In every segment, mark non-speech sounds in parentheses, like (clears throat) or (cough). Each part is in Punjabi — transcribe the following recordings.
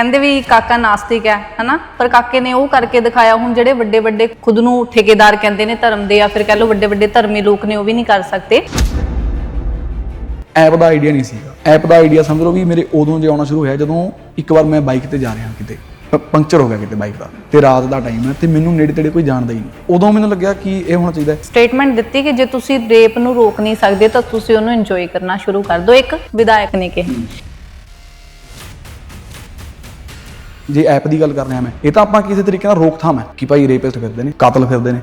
ਕਹਿੰਦੇ ਵੀ ਕਾਕਾ ਨਾਸਤਿਕ ਹੈ ਹਨਾ? ਪਰ ਕਾਕੇ ਨੇ ਉਹ ਕਰਕੇ ਦਿਖਾਇਆ ਹੁਣ ਜਿਹੜੇ ਵੱਡੇ ਵੱਡੇ ਖੁਦ ਨੂੰ ਠੇਕੇਦਾਰ ਕਹਿੰਦੇ ਨੇ ਧਰਮ ਦੇ ਜਾਂ ਫਿਰ ਕਹ ਲਓ ਵੱਡੇ ਵੱਡੇ ਧਰਮੀ ਲੋਕ ਨੇ ਉਹ ਵੀ ਨਹੀਂ ਕਰ ਸਕਦੇ। ਐਪ ਦਾ ਆਈਡੀਆ ਨਹੀਂ ਸੀਗਾ। ਐਪ ਦਾ ਆਈਡੀਆ ਸਮਝ ਲਓ ਵੀ ਮੇਰੇ ਉਦੋਂ ਜੇ ਆਉਣਾ ਸ਼ੁਰੂ ਹੋਇਆ ਜਦੋਂ ਇੱਕ ਵਾਰ ਮੈਂ ਬਾਈਕ ਤੇ ਜਾ ਰਿਹਾ ਕਿਤੇ ਪ- ਪੰਕਚਰ ਹੋ ਗਿਆ ਕਿਤੇ ਬਾਈਕ ਦਾ ਤੇ ਰਾਤ ਦਾ ਟਾਈਮ ਹੈ ਤੇ ਮੈਨੂੰ ਨੇੜੇ ਤੇੜੇ ਕੋਈ ਜਾਣਦਾ ਹੀ ਨਹੀਂ। ਉਦੋਂ ਮੈਨੂੰ ਲੱਗਿਆ ਕਿ ਇਹ ਹੋਣਾ ਚਾਹੀਦਾ ਹੈ। ਸਟੇਟਮੈਂਟ ਦਿੱਤੀ ਕਿ ਜੇ ਤੁਸੀਂ ਰੇਪ ਨੂੰ ਰੋਕ ਨਹੀਂ ਸਕਦੇ ਤਾਂ ਤੁਸੀਂ ਉਹਨੂੰ ਇੰਜੋਏ ਕਰਨਾ ਸ਼ੁਰੂ ਕਰ ਦਿਓ। ਇੱਕ ਵਿਧਾਇਕ ਨੇ ਕਿਹਾ। ਜੇ ਐਪ ਦੀ ਗੱਲ ਕਰ ਰਿਹਾ ਮੈਂ, ਇਹ ਤਾਂ ਆਪਾਂ ਕਿਸੇ ਤਰੀਕੇ ਨਾਲ ਰੋਕਥਾਮ ਹੈ ਕਿ ਭਾਈ ਰੇਪਿਸਟ ਫਿਰਦੇ ਨੇ, ਕਾਤਲ ਫਿਰਦੇ ਨੇ।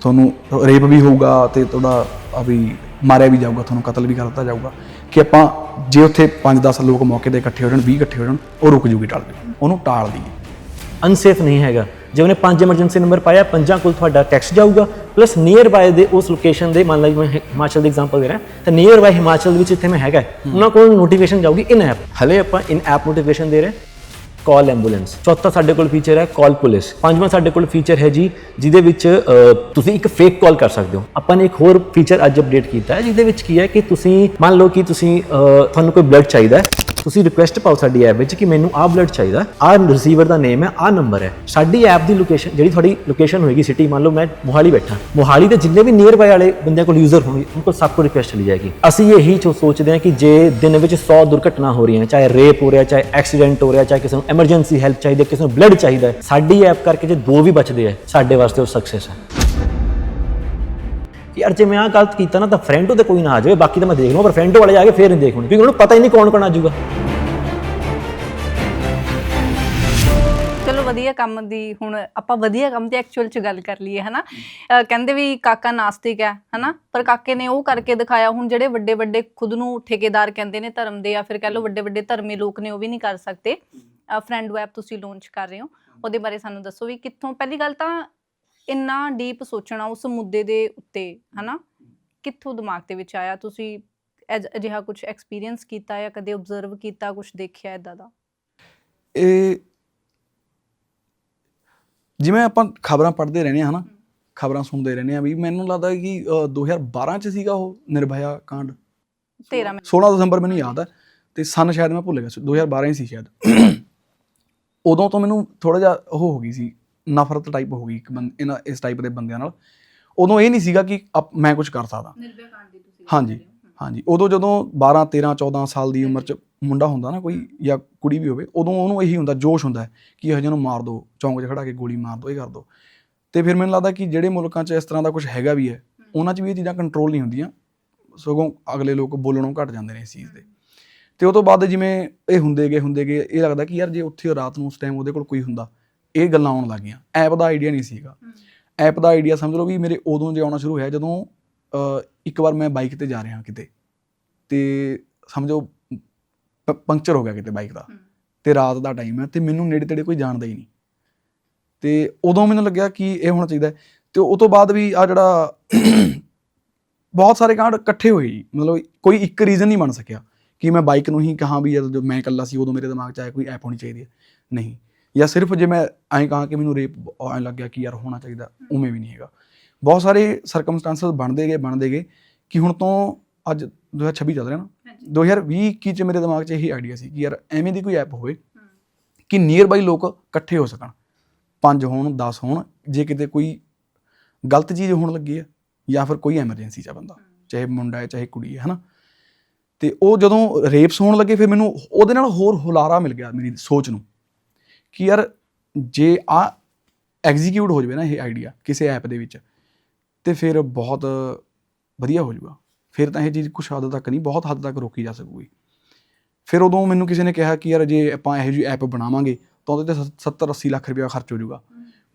ਤੁਹਾਨੂੰ ਰੇਪ ਵੀ ਹੋਊਗਾ ਤੇ ਤੁਹਾਡਾ ਆ ਵੀ ਮਾਰਿਆ ਵੀ ਜਾਊਗਾ, ਤੁਹਾਨੂੰ ਕਤਲ ਵੀ ਕਰ ਦਿੱਤਾ ਜਾਊਗਾ। ਕਿ ਆਪਾਂ ਜੇ ਉੱਥੇ 5-10 ਲੋਕ ਮੌਕੇ ਤੇ ਇਕੱਠੇ ਹੋ ਜਾਣ 20 ਇਕੱਠੇ ਹੋ ਜਾਣ, ਉਹ ਰੁਕ ਜੂਗੀ ਟਾਲ ਜੂ ਉਹਨੂੰ ਟਾਲ ਦਈਏ ਅਨਸੇਫ ਨਹੀਂ ਹੈਗਾ। ਜੇ ਉਹਨੇ ਪੰਜ ਐਮਰਜੈਂਸੀ ਨੰਬਰ ਪਾਇਆ, ਪੰਜਾਂ ਕੋਲ ਤੁਹਾਡਾ ਟੈਕਸਟ ਜਾਊਗਾ ਪਲੱਸ ਨੀਅਰ ਬਾਏ ਦੇ ਉਸ ਲੋਕੇਸ਼ਨ ਦੇ, ਮੰਨ ਲਓ ਮੈਂ ਹਿਮਾਚਲ ਦੀ ਐਗਜ਼ਾਮਪਲ ਦੇ ਰਿਹਾ, ਤਾਂ ਨੀਅਰ ਬਾਏ ਹਿਮਾਚਲ ਦੇ ਵਿੱਚ ਇੱਥੇ ਮੈਂ ਹੈਗਾ ਉਹਨਾਂ ਕੋਲ ਨੋਟੀਫਿਕੇਸ਼ਨ ਜਾਊਗੀ ਇਨ ਐਪ ਹਲੇ ਆਪਾਂ ਇਨ ਐਪ ਨੋਟੀਫਿਕੇਸ਼ਨ ਦੇ ਰਹੇ। ਕਾਲ ਐਂਬੂਲੈਂਸ ਚੌਥਾ ਸਾਡੇ ਕੋਲ ਫੀਚਰ ਹੈ ਕਾਲ ਪੁਲਿਸ ਪੰਜਵਾਂ ਸਾਡੇ ਕੋਲ ਫੀਚਰ ਹੈ ਜੀ, ਜਿਹਦੇ ਵਿੱਚ ਤੁਸੀਂ ਇੱਕ ਫੇਕ ਕਾਲ ਕਰ ਸਕਦੇ ਹੋ। ਆਪਾਂ ਨੇ ਇੱਕ ਹੋਰ ਫੀਚਰ ਅੱਜ ਅਪਡੇਟ ਕੀਤਾ ਹੈ, ਜਿਹਦੇ ਵਿੱਚ ਕੀ ਹੈ ਕਿ ਤੁਸੀਂ, ਮੰਨ ਲਓ ਕਿ ਤੁਸੀਂ ਤੁਹਾਨੂੰ ਕੋਈ ਬਲੱਡ ਚਾਹੀਦਾ ਹੈ। ਤੁਸੀਂ ਰਿਕੁਐਸਟ ਪਾਓ ਸਾਡੀ ਐਪ ਵਿੱਚ ਕਿ ਮੈਨੂੰ ਆਹ ਬਲੱਡ ਚਾਹੀਦਾ, ਆਹ ਰਿਸੀਵਰ ਦਾ ਨੇਮ ਹੈ, ਆਹ ਨੰਬਰ ਹੈ। ਸਾਡੀ ਐਪ ਦੀ ਲੋਕੇਸ਼ਨ ਜਿਹੜੀ ਤੁਹਾਡੀ ਲੋਕੇਸ਼ਨ ਹੋਏਗੀ ਸਿਟੀ ਮੰਨ ਲਓ ਮੈਂ ਮੋਹਾਲੀ ਬੈਠਾ। ਮੋਹਾਲੀ ਦੇ ਜਿੰਨੇ ਵੀ ਨੀਅਰ ਬਾਈ ਵਾਲੇ ਬੰਦਿਆਂ ਕੋਲ ਯੂਜ਼ਰ ਹੋਣਗੇ, ਉਹਨਾਂ ਕੋਲ ਸਭ ਕੋ ਰਿਕੁਐਸਟ ਚਲੀ ਜਾਏਗੀ। ਅਸੀਂ ਇਹੀ ਸੋਚਦੇ ਹਾਂ ਕਿ ਜੇ ਦਿਨ ਵਿੱਚ 100 ਦੁਰਘਟਨਾ ਹੋ ਰਹੀਆਂ, ਚਾਹੇ ਰੇਪ ਹੋ ਰਿਹਾ, ਚਾਹੇ ਐਕਸੀਡੈਂਟ ਹੋ ਰਿਹਾ, ਚਾਹੇ ਕਿਸੇ ਨੂੰ ਐਮਰਜੈਂਸੀ ਹੈਲਪ ਚਾਹੀਦੀ ਹੈ, ਕਿਸੇ ਨੂੰ ਬਲੱਡ ਚਾਹੀਦਾ ਸਾਡੀ ਐਪ ਕਰਕੇ ਜੇ ਦੋ ਵੀ ਬਚਦੇ ਆ ਸਾਡੇ ਵਾਸਤੇ ਉਹ ਸਕਸੈਸ ਹੈ। ਯਾਰ ਜੇ ਮੈਂ ਆਹ ਗਲਤ ਕੀਤਾ ਨਾ ਤਾਂ ਫਰੈਂਡੋ ਤੇ ਕੋਈ ਨਾ ਆ ਜਾਵੇ, ਬਾਕੀ ਤਾਂ ਮੈਂ ਦੇਖ ਲਵਾਂ ਪਰ ਫਰੈਂਡੋ ਵਾਲੇ ਜਾ ਕੇ ਫੇਰ ਨਹੀਂ ਦੇਖਣੇ ਕਿਉਂਕਿ ਉਹਨੂੰ ਪਤਾ ਹੀ ਨਹੀਂ ਕੌਣ ਕੌਣ ਆ ਜਾਊਗਾ। ਚਲੋ ਵਧੀਆ ਕੰਮ ਦੀ ਹੁਣ ਆਪਾਂ ਵਧੀਆ ਕੰਮ ਤੇ ਐਕਚੁਅਲ ਚ ਗੱਲ ਕਰ ਲਈਏ, ਹਨਾ? ਅਹ ਕਹਿੰਦੇ ਵੀ ਕਾਕਾ ਨਾਸਤਿਕ ਹੈ, ਹਨਾ? ਪਰ ਕਾਕੇ ਨੇ ਉਹ ਕਰਕੇ ਦਿਖਾਇਆ, ਹੁਣ ਜਿਹੜੇ ਵੱਡੇ ਵੱਡੇ ਖੁਦ ਨੂੰ ਠੇਕੇਦਾਰ ਕਹਿੰਦੇ ਨੇ ਧਰਮ ਦੇ, ਜਾਂ ਫਿਰ ਕਹ ਲਓ ਵੱਡੇ ਵੱਡੇ ਧਰਮੀ ਲੋਕ ਨੇ, ਉਹ ਵੀ ਨਹੀਂ ਕਰ ਸਕਦੇ। ਫਰੈਂਡ ਐਪ ਤੁਸੀਂ ਲਾਂਚ ਕਰ ਰਹੇ ਹੋ, ਉਹਦੇ ਬਾਰੇ ਸਾਨੂੰ ਦੱਸੋ ਵੀ ਕਿੱਥੋਂ, ਪਹਿਲੀ ਗੱਲ ਤਾਂ ਇੰਨਾ ਡੀਪ ਸੋਚਣਾ ਉਸ ਮੁੱਦੇ ਦੇ ਉੱਤੇ ਹਨਾ? ਕਿੱਥੋਂ ਦਿਮਾਗ ਦੇ ਵਿੱਚ ਆਇਆ? ਤੁਸੀਂ ਅਜ- ਅਜਿਹਾ ਕੁਝ ਐਕਸਪੀਰੀਅੰਸ ਕੀਤਾ ਜਾਂ ਕਦੇ ਆਬਜ਼ਰਵ ਕੀਤਾ ਕੁਝ ਦੇਖਿਆ ਇਦਾਂ ਦਾ? ਇਹ ਜਿਵੇਂ ਆਪਾਂ ਖਬਰਾਂ ਪੜ੍ਹਦੇ ਰਹਿੰਦੇ ਹਾਂ ਹਨਾ? ਖਬਰਾਂ ਸੁਣਦੇ ਰਹਿੰਦੇ ਆ ਵੀ ਮੈਨੂੰ ਲੱਗਦਾ ਕਿ ਅ, 2012 ਚ ਸੀਗਾ ਉਹ ਨਿਰਭਇਆ ਕਾਂਡ। 13 ਮਿੰਟ 16 ਦਸੰਬਰ ਮੈਨੂੰ ਯਾਦ ਹੈ ਤੇ ਸਨ ਸ਼ਾਇਦ ਮੈਂ ਭੁੱਲ ਗਿਆ ਸੀ 2012 ਹੀ ਸੀ ਸ਼ਾਇਦ। (clears throat) ਉਦੋਂ ਤੋਂ ਮੈਨੂੰ ਥੋੜਾ ਜਿਹਾ ਉਹ ਹੋ ਗਈ ਸੀ ਨਫ਼ਰਤ ਟਾਈਪ ਹੋ ਗਈ ਇੱਕ ਬੰਦ ਇਹਨਾਂ ਇਸ ਟਾਈਪ ਦੇ ਬੰਦਿਆਂ ਨਾਲ। ਉਦੋਂ ਇਹ ਨਹੀਂ ਸੀਗਾ ਕਿ ਅਪ- ਮੈਂ ਕੁਝ ਕਰ ਸਕਦਾ। ਨਿਰਭੈ ਕਾਂਡ ਦੀ ਤੁਸੀਂ ਹਾਂਜੀ ਹਾਂਜੀ। ਉਦੋਂ ਜਦੋਂ 12 13 14 ਸਾਲ ਦੀ ਉਮਰ ਚ ਮੁੰਡਾ ਹੁੰਦਾ ਨਾ ਕੋਈ ਜਾਂ ਕੁੜੀ ਵੀ ਹੋਵੇ ਉਦੋਂ ਉਹਨੂੰ ਇਹੀ ਹੁੰਦਾ ਜੋਸ਼ ਹੁੰਦਾ ਹੈ ਕਿ ਹਜੇ ਨੂੰ ਮਾਰ ਦਿਓ ਚੌਂਕ 'ਚ ਖੜਾ ਕੇ ਗੋਲੀ ਮਾਰ ਦਿਓ ਇਹ ਕਰ ਦਿਓ ਤੇ ਫਿਰ ਮੈਨੂੰ ਲੱਗਦਾ ਕਿ ਜਿਹੜੇ ਮੁਲਕਾਂ 'ਚ ਇਸ ਤਰ੍ਹਾਂ ਦਾ ਕੁਝ ਹੈਗਾ ਵੀ ਹੈ ਉਹਨਾਂ 'ਚ ਵੀ ਇਹ ਚੀਜ਼ਾਂ ਕੰਟਰੋਲ ਨਹੀਂ ਹੁੰਦੀਆਂ। ਸਗੋਂ ਅਗਲੇ ਲੋਕ ਬੋਲਣੋਂ ਘਟ ਜਾਂਦੇ ਨੇ ਇਸ ਚੀਜ਼ ਦੇ ਤੇ ਉਹ ਤੋਂ ਬਾਅਦ ਜਿਵੇਂ ਇਹ ਹੁੰਦੇ ਗਏ ਹੁੰਦੇ ਗਏ ਇਹ ਲੱਗਦਾ ਕਿ ਯਾਰ ਜੇ ਉੱਥੇ ਰਾਤ ਨੂੰ ਉਸ ਟਾਈਮ ਉਹਦੇ ਕੋਲ ਕੋਈ ਹੁੰਦਾ ਇਹ ਗੱਲਾਂ ਆਉਣ ਲੱਗੀਆਂ। ਐਪ ਦਾ ਆਈਡੀਆ ਨਹੀਂ ਸੀਗਾ। ਐਪ ਦਾ ਆਈਡੀਆ ਸਮਝ ਲਓ ਵੀ ਮੇਰੇ ਉਦੋਂ ਜੇ ਆਉਣਾ ਸ਼ੁਰੂ ਹੋਇਆ ਜਦੋਂ ਇੱਕ ਵਾਰ ਮੈਂ ਬਾਈਕ ਤੇ ਜਾ ਰਿਹਾ ਕਿਤੇ ਤੇ ਸਮਝੋ ਪੰਕਚਰ ਹੋ ਗਿਆ ਕਿਤੇ ਬਾਈਕ ਦਾ। ਤੇ ਰਾਤ ਦਾ ਟਾਈਮ ਹੈ ਤੇ ਮੈਨੂੰ ਨੇੜੇ ਤੇੜੇ ਕੋਈ ਜਾਣਦਾ ਹੀ ਨਹੀਂ। ਤੇ ਉਦੋਂ ਮੈਨੂੰ ਲੱਗਿਆ ਕਿ ਇਹ ਹੋਣਾ ਚਾਹੀਦਾ। ਤੇ ਉਹ ਤੋਂ ਬਾਅਦ ਵੀ ਆ ਜਿਹੜਾ (coughs) ਬਹੁਤ ਸਾਰੇ ਕਾਂਡ ਇਕੱਠੇ ਹੋਏ ਜੀ। ਮਤਲਬ ਕੋਈ ਇੱਕ ਰੀਜ਼ਨ ਨਹੀਂ ਬਣ ਸਕਿਆ ਕਿ ਮੈਂ ਬਾਈਕ ਨੂੰ ਹੀ ਕਹਾਂ ਵੀ ਜਦੋਂ ਮੈਂ ਇਕੱਲਾ ਸੀ ਉਦੋਂ ਮੇਰੇ ਦਿਮਾਗ 'ਚ ਆਇਆ ਕੋਈ ਐਪ ਹੋਣੀ ਚਾਹੀਦੀ ਹੈ। ਨਹੀਂ। ਜਾਂ ਸਿਰਫ ਜੇ ਮੈਂ ਐਂ ਕਹਾਂ ਕਿ ਮੈਨੂੰ ਰੇਪ ਐਂ ਲੱਗਿਆ ਕਿ ਯਾਰ ਹੋਣਾ ਚਾਹੀਦਾ ਉਵੇਂ ਵੀ ਨਹੀਂ ਹੈਗਾ। ਬਹੁਤ ਸਾਰੇ ਸਰਕਮਸਟੈਂਸਸ ਬਣਦੇ ਗਏ ਬਣਦੇ ਗਏ ਕਿ ਹੁਣ ਤੋਂ ਅੱਜ 2026 ਚੱਲ ਰਿਹਾ ਨਾ 2020 ਕੀ ਚ ਮੇਰੇ ਦਿਮਾਗ 'ਚ ਇਹੀ ਆਈਡੀਆ ਸੀ ਕਿ ਯਾਰ ਐਵੇਂ ਦੀ ਕੋਈ ਐਪ ਹੋਵੇ ਕਿ ਨੀਅਰ ਬਾਈ ਲੋਕ ਇਕੱਠੇ ਹੋ ਸਕਣ। ਪੰਜ ਹੋਣ 10 ਹੋਣ ਜੇ ਕਿਤੇ ਕੋਈ ਗਲਤ ਚੀਜ਼ ਹੋਣ ਲੱਗੀ ਹੈ ਜਾਂ ਫਿਰ ਕੋਈ ਐਮਰਜੈਂਸੀ ਚ ਆ ਬੰਦਾ ਚਾਹੇ ਮੁੰਡਾ ਹੈ ਚਾਹੇ ਕੁੜੀ ਹੈ ਹਨਾ। ਤੇ ਉਹ ਜਦੋਂ ਰੇਪਸ ਹੋਣ ਲੱਗੇ ਫਿਰ ਮੈਨੂੰ ਉਹਦੇ ਨਾਲ ਹੋਰ ਹੁਲਾਰਾ ਮਿਲ ਗਿਆ ਮੇਰੀ ਸੋਚ ਨੂੰ। ਕਿ ਯਾਰ ਜੇ ਆ ਐਗਜ਼ੀਕਿਊਟ ਹੋ ਜਾਵੇ ਨਾ ਇਹ ਆਈਡੀਆ ਕਿਸੇ ਐਪ ਦੇ ਵਿੱਚ ਤੇ ਫਿਰ ਬਹੁਤ ਵਧੀਆ ਹੋ ਜਾਊਗਾ। ਫਿਰ ਤਾਂ ਇਹ ਚੀਜ਼ ਕੁਛ ਹੱਦ ਤੱਕ ਨਹੀਂ ਬਹੁਤ ਹੱਦ ਤੱਕ ਰੋਕੀ ਜਾ ਸਕੂਗੀ। ਫਿਰ ਉਦੋਂ ਮੈਨੂੰ ਕਿਸੇ ਨੇ ਕਿਹਾ ਕਿ ਯਾਰ ਜੇ ਆਪਾਂ ਇਹੋ ਜਿਹੀ ਐਪ ਬਣਾਵਾਂਗੇ ਤਾਂ ਉਹਦੇ ਤੇ 70 80 ਲੱਖ ਰੁਪਇਆ ਖਰਚ ਹੋ ਜਾਊਗਾ।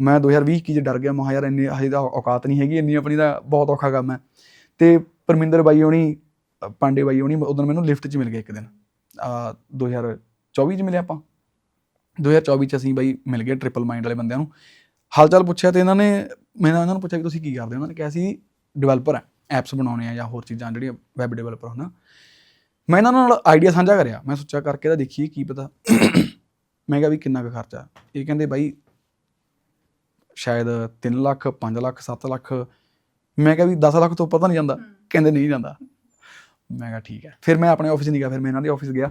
ਮੈਂ 2020 ਕੀ ਚ ਡਰ ਗਿਆ ਮੈਂ ਕਿਹਾ ਯਾਰ ਇੰਨੀ ਹਜੇ ਤਾਂ ਔਕਾਤ ਨਹੀਂ ਹੈਗੀ ਇੰਨੀ ਆਪਣੀ ਦਾ ਬਹੁਤ ਔਖਾ ਕੰਮ ਹੈ। ਤੇ ਪਰਮਿੰਦਰ ਬਾਈ ਹੋਣੀ ਪਾਂਡੇ ਬਾਈ ਹੋਣੀ ਉਦੋਂ ਮੈਨੂੰ ਲਿਫਟ 'ਚ ਮਿਲ ਗਏ ਇੱਕ ਦਿਨ। ਆ 2024 ਚ ਮਿਲੇ ਆਪਾਂ। 2024 ਚ ਅਸੀਂ ਬਾਈ ਮਿਲ ਗਏ ਟ੍ਰਿਪਲ ਮਾਈਂਡ ਵਾਲੇ ਬੰਦਿਆਂ ਨੂੰ। ਹਾਲ ਚਾਲ ਪੁੱਛਿਆ ਤੇ ਇਹਨਾਂ ਨੇ ਮੈਂ ਇਹਨਾਂ ਨੂੰ ਪੁੱਛਿਆ ਕਿ ਤੁਸੀਂ ਕੀ ਕਰਦੇ ਹੋ? ਉਹਨਾਂ ਨੇ ਕਿਹਾ ਸੀ ਡਿਵੈਲਪਰ ਹੈ ਐਪਸ ਬਣਾਉਣੇ ਆ ਜਾਂ ਹੋਰ ਚੀਜ਼ਾਂ ਜਿਹੜੀਆਂ ਵੈਬ ਡਿਵੈਲਪਰ ਹੁੰਦਾ ਮੈਂ ਇਹਨਾਂ ਨਾਲ ਆਈਡੀਆ ਸਾਂਝਾ ਕਰਿਆ। ਮੈਂ ਸੋਚਿਆ ਕਰਕੇ ਤਾਂ ਦੇਖੀਏ ਕੀ ਪਤਾ (coughs) ਮੈਂ ਕਿਹਾ ਵੀ ਕਿੰਨਾ ਕੁ ਖਰਚਾ। ਇਹ ਕਹਿੰਦੇ ਬਾਈ ਸ਼ਾਇਦ 3 ਲੱਖ 5 ਲੱਖ 7 ਲੱਖ। ਮੈਂ ਕਿਹਾ ਵੀ 10 ਲੱਖ ਤੋਂ ਪਤਾ ਨਹੀਂ ਜਾਂਦਾ। ਕਹਿੰਦੇ ਨਹੀਂ ਜਾਂਦਾ। ਮੈਂ ਕਿਹਾ ਠੀਕ ਹੈ। ਫਿਰ ਮੈਂ ਆਪਣੇ ਆਫਿਸ ਨਹੀਂ ਗਿਆ। ਫਿਰ ਮੈਂ ਇਹਨਾਂ ਦੇ ਆਫਿਸ ਗਿਆ।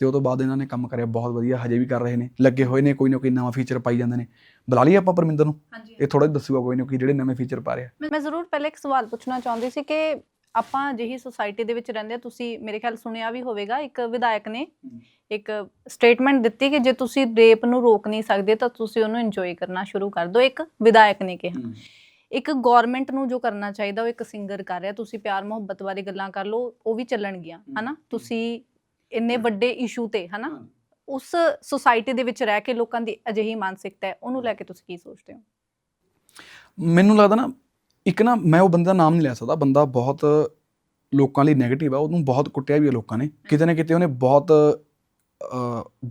ਤੇ ਉਹ ਤੋਂ ਬਾਅਦ ਇਹਨਾਂ ਨੇ ਕੰਮ ਕਰਿਆ ਬਹੁਤ ਵਧੀਆ ਹਜੇ ਵੀ ਕਰ ਰਹੇ ਨੇ ਲੱਗੇ ਹੋਏ ਨੇ ਕੋਈ ਨਾ ਕੋਈ ਨਵਾਂ ਫੀਚਰ ਪਾਈ ਜਾਂਦੇ ਨੇ। ਬੁਲਾ ਲਈਏ ਆਪਾਂ ਪਰਮਿੰਦਰ ਨੂੰ ਇਹ ਥੋੜਾ ਦੱਸੂਗਾ ਕੋਈ ਨਾ ਕੋਈ ਜਿਹੜੇ ਨਵੇਂ ਫੀਚਰ ਪਾ ਰਿਹਾ। ਮੈਂ ਜ਼ਰੂਰ ਪਹਿਲੇ ਇੱਕ ਸਵਾਲ ਪੁੱਛਣਾ ਚਾਹੁੰਦੀ ਸੀ ਕਿ ਆਪਾਂ ਜਿਹੀ ਸੁਸਾਇਟੀ ਦੇ ਵਿੱਚ ਰਹਿੰਦੇ ਤੁਸੀਂ ਮੇਰੇ ਖਿਆਲ ਸੁਣਿਆ ਵੀ ਹੋਵੇਗਾ ਇੱਕ ਵਿਧਾਇਕ ਨੇ ਇੱਕ ਸਟੇਟਮੈਂਟ ਦਿੱਤੀ ਕਿ ਜੇ ਤੁਸੀਂ ਰੇਪ ਨੂੰ ਰੋਕ ਨਹੀਂ ਸਕਦੇ ਤਾਂ ਤੁਸੀਂ ਉਹਨੂੰ ਇੰਜੋਏ ਕਰਨਾ ਸ਼ੁਰੂ ਕਰ ਦਿਓ ਇੱਕ ਵਿਧਾਇਕ ਨੇ ਕਿਹਾ। ਇੱਕ ਗਵਰਨਮੈਂਟ ਨੂੰ ਜੋ ਕਰਨਾ ਚਾਹੀਦਾ ਉਹ ਇੱਕ ਸਿੰਗਰ ਕਰ ਰਿਹਾ ਤੁਸੀਂ ਪਿਆਰ ਮੁਹੱਬਤ ਬਾਰੇ ਗੱਲਾਂ ਕਰ ਲਓ ਉਹ ਵੀ ਚੱਲਣਗੀਆਂ ਹਨਾ? ਤੁਸੀਂ ਇੰਨੇ ਵੱਡੇ ਇਸ਼ੂ ਤੇ ਹਨਾ? ਉਸ ਸੁਸਾਇਟੀ ਦੇ ਵਿੱਚ ਰਹਿ ਕੇ ਲੋਕਾਂ ਦੀ ਅਜਿਹੀ ਮਾਨਸਿਕਤਾ ਹੈ ਉਹਨੂੰ ਲੈ ਕੇ ਤੁਸੀਂ ਕੀ ਸੋਚਦੇ ਹੋ? ਮੈਨੂੰ ਲੱਗਦਾ ਨਾ ਇੱਕ ਨਾ ਮੈਂ ਉਹ ਬੰਦੇ ਦਾ ਨਾਮ ਨਹੀਂ ਲੈ ਸਕਦਾ ਬੰਦਾ ਬਹੁਤ ਲੋਕਾਂ ਲਈ 네ਗੇਟਿਵ ਆ ਉਹਨੂੰ ਬਹੁਤ ਕੁੱਟਿਆ ਵੀ ਆ ਲੋਕਾਂ ਨੇ। ਕਿਤੇ ਨਾ ਕਿਤੇ ਉਹਨੇ ਬਹੁਤ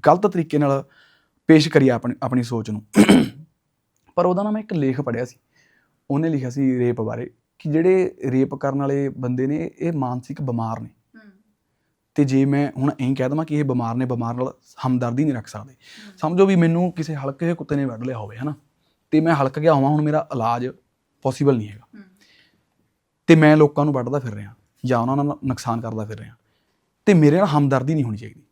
ਗਲਤ ਤਰੀਕੇ ਨਾਲ ਪੇਸ਼ ਕਰੀ ਆਪਣੀ ਆਪਣੀ ਸੋਚ ਨੂੰ। ਪਰ ਉਹਦਾ ਨਾ ਮੈਂ ਇੱਕ ਲੇਖ ਪੜਿਆ ਸੀ। ਉਹਨੇ ਲਿਖਿਆ ਸੀ ਰੇਪ ਬਾਰੇ ਕਿ ਜਿਹੜੇ ਰੇਪ ਕਰਨ ਵਾਲੇ ਬੰਦੇ ਨੇ ਇਹ ਮਾਨਸਿਕ ਬਿਮਾਰ ਨੇ। ਤੇ ਜੇ ਮੈਂ ਹੁਣ ਐਂ ਕਹਿ ਦਵਾਂ ਕਿ ਇਹ ਬਿਮਾਰ ਨੇ ਬਿਮਾਰ ਨਾਲ ਹਮਦਰਦੀ ਨਹੀਂ ਰੱਖ ਸਕਦੇ। ਸਮਝੋ ਵੀ ਮੈਨੂੰ ਕਿਸੇ ਹਲਕੇ ਦੇ ਕੁੱਤੇ ਨੇ ਵੱਢ ਲਿਆ ਹੋਵੇ ਹਨਾ? ਤੇ ਮੈਂ ਹਲਕ ਗਿਆ ਹੋਵਾਂ ਹੁਣ ਮੇਰਾ ਇਲਾਜ ਪੋਸੀਬਲ ਨਹੀਂ ਹੈਗਾ। ਤੇ ਮੈਂ ਲੋਕਾਂ ਨੂੰ ਵੱਢਦਾ ਫਿਰ ਰਿਹਾ ਜਾਂ ਉਹਨਾਂ ਨਾਲ ਨੁਕਸਾਨ ਕਰਦਾ ਫਿਰ ਰਿਹਾ। ਤੇ ਮੇਰੇ ਨਾਲ ਹਮਦਰਦੀ ਨਹੀਂ ਹੋਣੀ ਚਾਹੀਦੀ।